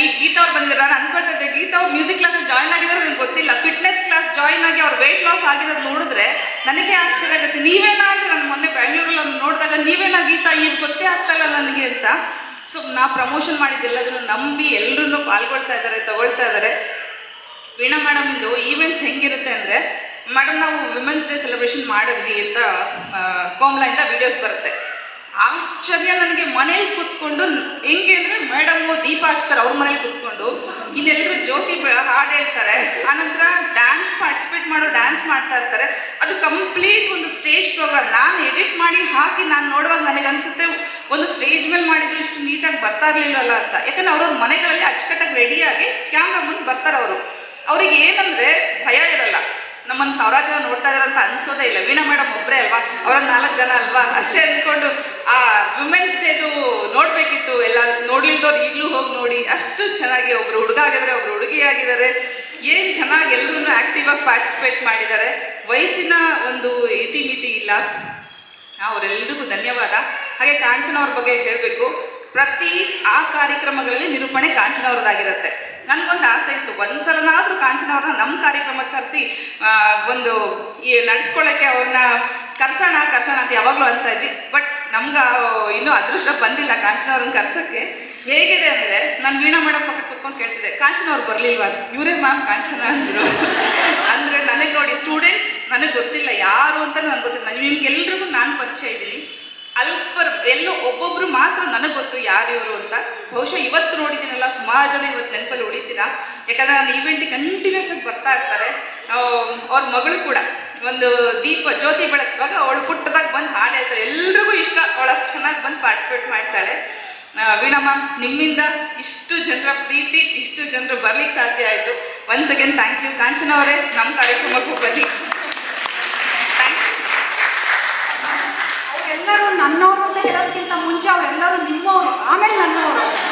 ಈ ಗೀತಾ ಅವ್ರು ಬಂದಿರ ನಾನು ಅನ್ಕೊಳ್ತಾ ಇದ್ದೆ ಗೀತಾ ಅವ್ರು ಮ್ಯೂಸಿಕ್ ಕ್ಲಾಸ್ ಜಾಯ್ನ್ ಆಗಿದ್ರೆ ನನಗೆ ಗೊತ್ತಿಲ್ಲ. ಫಿಟ್ನೆಸ್ ಕ್ಲಾಸ್ ಜಾಯ್ನ್ ಆಗಿ ಅವ್ರು ವೆಯ್ಟ್ ಲಾಸ್ ಆಗಿರೋದು ನೋಡಿದ್ರೆ ನನಗೆ ಆಶ್ಚರ್ಯ ಆಗುತ್ತೆ. ನೀವೇನಾ ಅಂತ ನಾನು ಮೊನ್ನೆ ಬೆಂಗಳೂರಲ್ಲಿ ನೋಡಿದಾಗ ನೀವೇನಾ ಗೀತಾ ಈಗ ಗೊತ್ತೇ ಆಗ್ತಾಯಿಲ್ಲ ನನಗೆ ಅಂತ. ಸೊ ನಾ ಪ್ರಮೋಷನ್ ಮಾಡಿದ್ದೆಲ್ಲದನ್ನು ನಂಬಿ ಎಲ್ಲರೂ ಪಾಲ್ಗೊಳ್ತಾ ಇದ್ದಾರೆ, ತಗೊಳ್ತಾ ಇದ್ದಾರೆ. ವೀಣಾ ಮೇಡಮ್ ಇದು ಈವೆಂಟ್ಸ್ ಹೆಂಗಿರುತ್ತೆ ಅಂದರೆ ಮೇಡಮ್ ನಾವು ವಿಮೆನ್ಸ್ ಡೇ ಸೆಲೆಬ್ರೇಷನ್ ಮಾಡಿದ್ವಿ ಅಂತ ಕೋಮ್ಲಾ ಇಂದ ವಿಡಿಯೋಸ್ ಬರುತ್ತೆ. ಆಶ್ಚರ್ಯ ನನಗೆ ಮನೇಲಿ ಕೂತ್ಕೊಂಡು ಹೆಂಗೆ ಅಂದರೆ ಮೇಡಮು ದೀಪ ಹಚ್ತಾರೆ ಅವ್ರ ಮನೇಲಿ ಕೂತ್ಕೊಂಡು ಇನ್ನೆಲ್ಲರೂ ಜ್ಯೋತಿ ಹಾಡು ಹೇಳ್ತಾರೆ. ಆನಂತರ ಡ್ಯಾನ್ಸ್ ಪಾರ್ಟಿಸಿಪೇಟ್ ಮಾಡೋ ಡ್ಯಾನ್ಸ್ ಮಾಡ್ತಾ ಇರ್ತಾರೆ. ಅದು ಕಂಪ್ಲೀಟ್ ಒಂದು ಸ್ಟೇಜ್ ಪ್ರೋಗ್ರಾಮ್ ನಾನು ಎಡಿಟ್ ಮಾಡಿ ಹಾಕಿ ನಾನು ನೋಡುವಾಗ ನನಗೆ ಅನಿಸುತ್ತೆ ಒಂದು ಸ್ಟೇಜ್ ಮೇಲೆ ಮಾಡಿದ್ರು ಇಷ್ಟು ನೀಟಾಗಿ ಬರ್ತಾ ಇರಲಿಲ್ಲಲ್ಲ ಅಂತ. ಯಾಕಂದ್ರೆ ಅವ್ರವ್ರ ಮನೆಗಳಲ್ಲಿ ಅಚ್ಚುಕಟ್ಟಾಗಿ ರೆಡಿಯಾಗಿ ಕ್ಯಾಮ್ರಾ ಮುಂದೆ ಬರ್ತಾರೆ ಅವರು. ಅವ್ರಿಗೆ ಏನಂದ್ರೆ ಭಯ ಇರಲ್ಲ. ನಮ್ಮನ್ನು ಸಾವಿರಾರು ಜನ ನೋಡ್ತಾ ಅಂತ ಅನ್ಸೋದೇ ಇಲ್ಲ. ವೀಣಾ ಮೇಡಮ್ ಒಬ್ಬರೇ ಅಲ್ವಾ? ಅವರ ನಾಲ್ಕು ಜನ ಅಲ್ವಾ? ಅಷ್ಟೇ ಅಂದ್ಕೊಂಡು ಆ ವುಮೆನ್ಸ್ ಡೇದು ನೋಡಬೇಕಿತ್ತು. ಎಲ್ಲ ನೋಡ್ಲಿಲ್ದವ್ರು ಈಗಲೂ ಹೋಗಿ ನೋಡಿ. ಅಷ್ಟು ಚೆನ್ನಾಗಿ ಒಬ್ರು ಹುಡುಗ ಆಗಿದ್ದಾರೆ ಒಬ್ರು ಹುಡುಗಿ ಆಗಿದ್ದಾರೆ ಏನು ಚೆನ್ನಾಗಿ ಎಲ್ಲರೂ ಆಕ್ಟಿವ್ ಆಗಿ ಪಾರ್ಟಿಸಿಪೇಟ್ ಮಾಡಿದ್ದಾರೆ. ವಯಸ್ಸಿನ ಒಂದು ಇತಿಮಿತಿ ಇಲ್ಲ. ಅವರೆಲ್ಲರಿಗೂ ಧನ್ಯವಾದ. ಹಾಗೆ ಕಾಂಚನ ಅವ್ರ ಬಗ್ಗೆ ಹೇಳಬೇಕು. ಪ್ರತಿ ಆ ಕಾರ್ಯಕ್ರಮಗಳಲ್ಲಿ ನಿರೂಪಣೆ ಕಾಂಚನ ಅವ್ರದ್ದಾಗಿರುತ್ತೆ ನನಗೊಂದು ಆಸೆ ಇತ್ತು. ಒಂದ್ಸಲನಾದ್ರೂ ಕಾಂಚನವ್ರನ್ನ ನಮ್ಮ ಕಾರ್ಯಕ್ರಮಕ್ಕೆ ಕರೆಸಿ ಒಂದು ಈ ನಡೆಸ್ಕೊಳ್ಳೋಕ್ಕೆ ಅವ್ರನ್ನ ಕರ್ಸೋಣ ಕರ್ಸೋಣ ಅಂತ ಯಾವಾಗಲೂ ಅಂತ ಇದ್ವಿ. ಬಟ್ ನಮ್ಗೆ ಇನ್ನೂ ಅದೃಷ್ಟ ಬಂದಿಲ್ಲ ಕಾಂಚನವ್ರನ್ನ ಕರ್ಸೋಕ್ಕೆ. ಹೇಗಿದೆ ಅಂದರೆ, ನಾನು ವೀಣಾ ಮೇಡಮ್ ಪಕ್ಕ ಕೂತ್ಕೊಂಡು ಕೇಳ್ತಿದ್ದೆ ಕಾಂಚನ ಅವ್ರು ಬರಲಿಲ್ವಾ? ಇವರೇ ಮ್ಯಾಮ್ ಕಾಂಚನ ಅಂದರು. ಅಂದರೆ ನನಗೆ ನೋಡಿ, ಸ್ಟೂಡೆಂಟ್ಸ್ ನನಗೆ ಗೊತ್ತಿಲ್ಲ, ಯಾರು ಅಂತ ನನಗೆ ಗೊತ್ತಿಲ್ಲ. ನಿಮ್ಗೆಲ್ರಿಗೂ ನಾನು ಪರಿಚಯ ಇದ್ದೀನಿ. ಅಲ್ಪ ಎಲ್ಲೋ ಒಬ್ಬೊಬ್ರು ಮಾತ್ರ ನನಗೆ ಗೊತ್ತು ಯಾರು ಇವರು ಅಂತ. ಬಹುಶಃ ಇವತ್ತು ನೋಡಿದ್ದೀನಲ್ಲ, ಸುಮಾರು ಜನ ಇವತ್ತು ನೆನಪಲ್ಲಿ ಉಳಿತೀರಾ? ಯಾಕಂದರೆ ನಾನು ಈವೆಂಟಿಗೆ ಕಂಟಿನ್ಯೂಸ್ ಆಗಿ ಬರ್ತಾ ಇರ್ತಾರೆ. ಅವ್ರ ಮಗಳು ಕೂಡ. ಒಂದು ದೀಪ, ಜ್ಯೋತಿ ಬೆಳಗಿಸುವಾಗ ಅವಳು ಪುಟ್ಟದಾಗ ಬಂದು ಹಾಡು ಹೇಳ್ತಾರೆ. ಎಲ್ರಿಗೂ ಇಷ್ಟ. ಅವಳು ಅಷ್ಟು ಚೆನ್ನಾಗಿ ಬಂದು ಪಾರ್ಟಿಸಿಪೇಟ್ ಮಾಡ್ತಾಳೆ. ವೀಣಮ್ಮ ನಿಮ್ಮಿಂದ ಇಷ್ಟು ಜನರ ಪ್ರೀತಿ, ಇಷ್ಟು ಜನರು ಬರ್ಲಿಕ್ಕೆ ಸಾಧ್ಯ ಆಯಿತು. Once again thank you Kanchana ಅವರೇ ನಮ್ಮ ಕಾರ್ಯಕ್ರಮಕ್ಕೂ ಬನ್ನಿ ಥ್ಯಾಂಕ್ಸ್ ಅವರೆಲ್ಲರೂ ನನ್ನವರು ಅಂತ ಹೇಳೋದಕ್ಕಿಂತ ಮುಂಚೆ ಅವರೆಲ್ಲರೂ ನಿಮ್ಮವರು ಆಮೇಲೆ ನನ್ನವರು.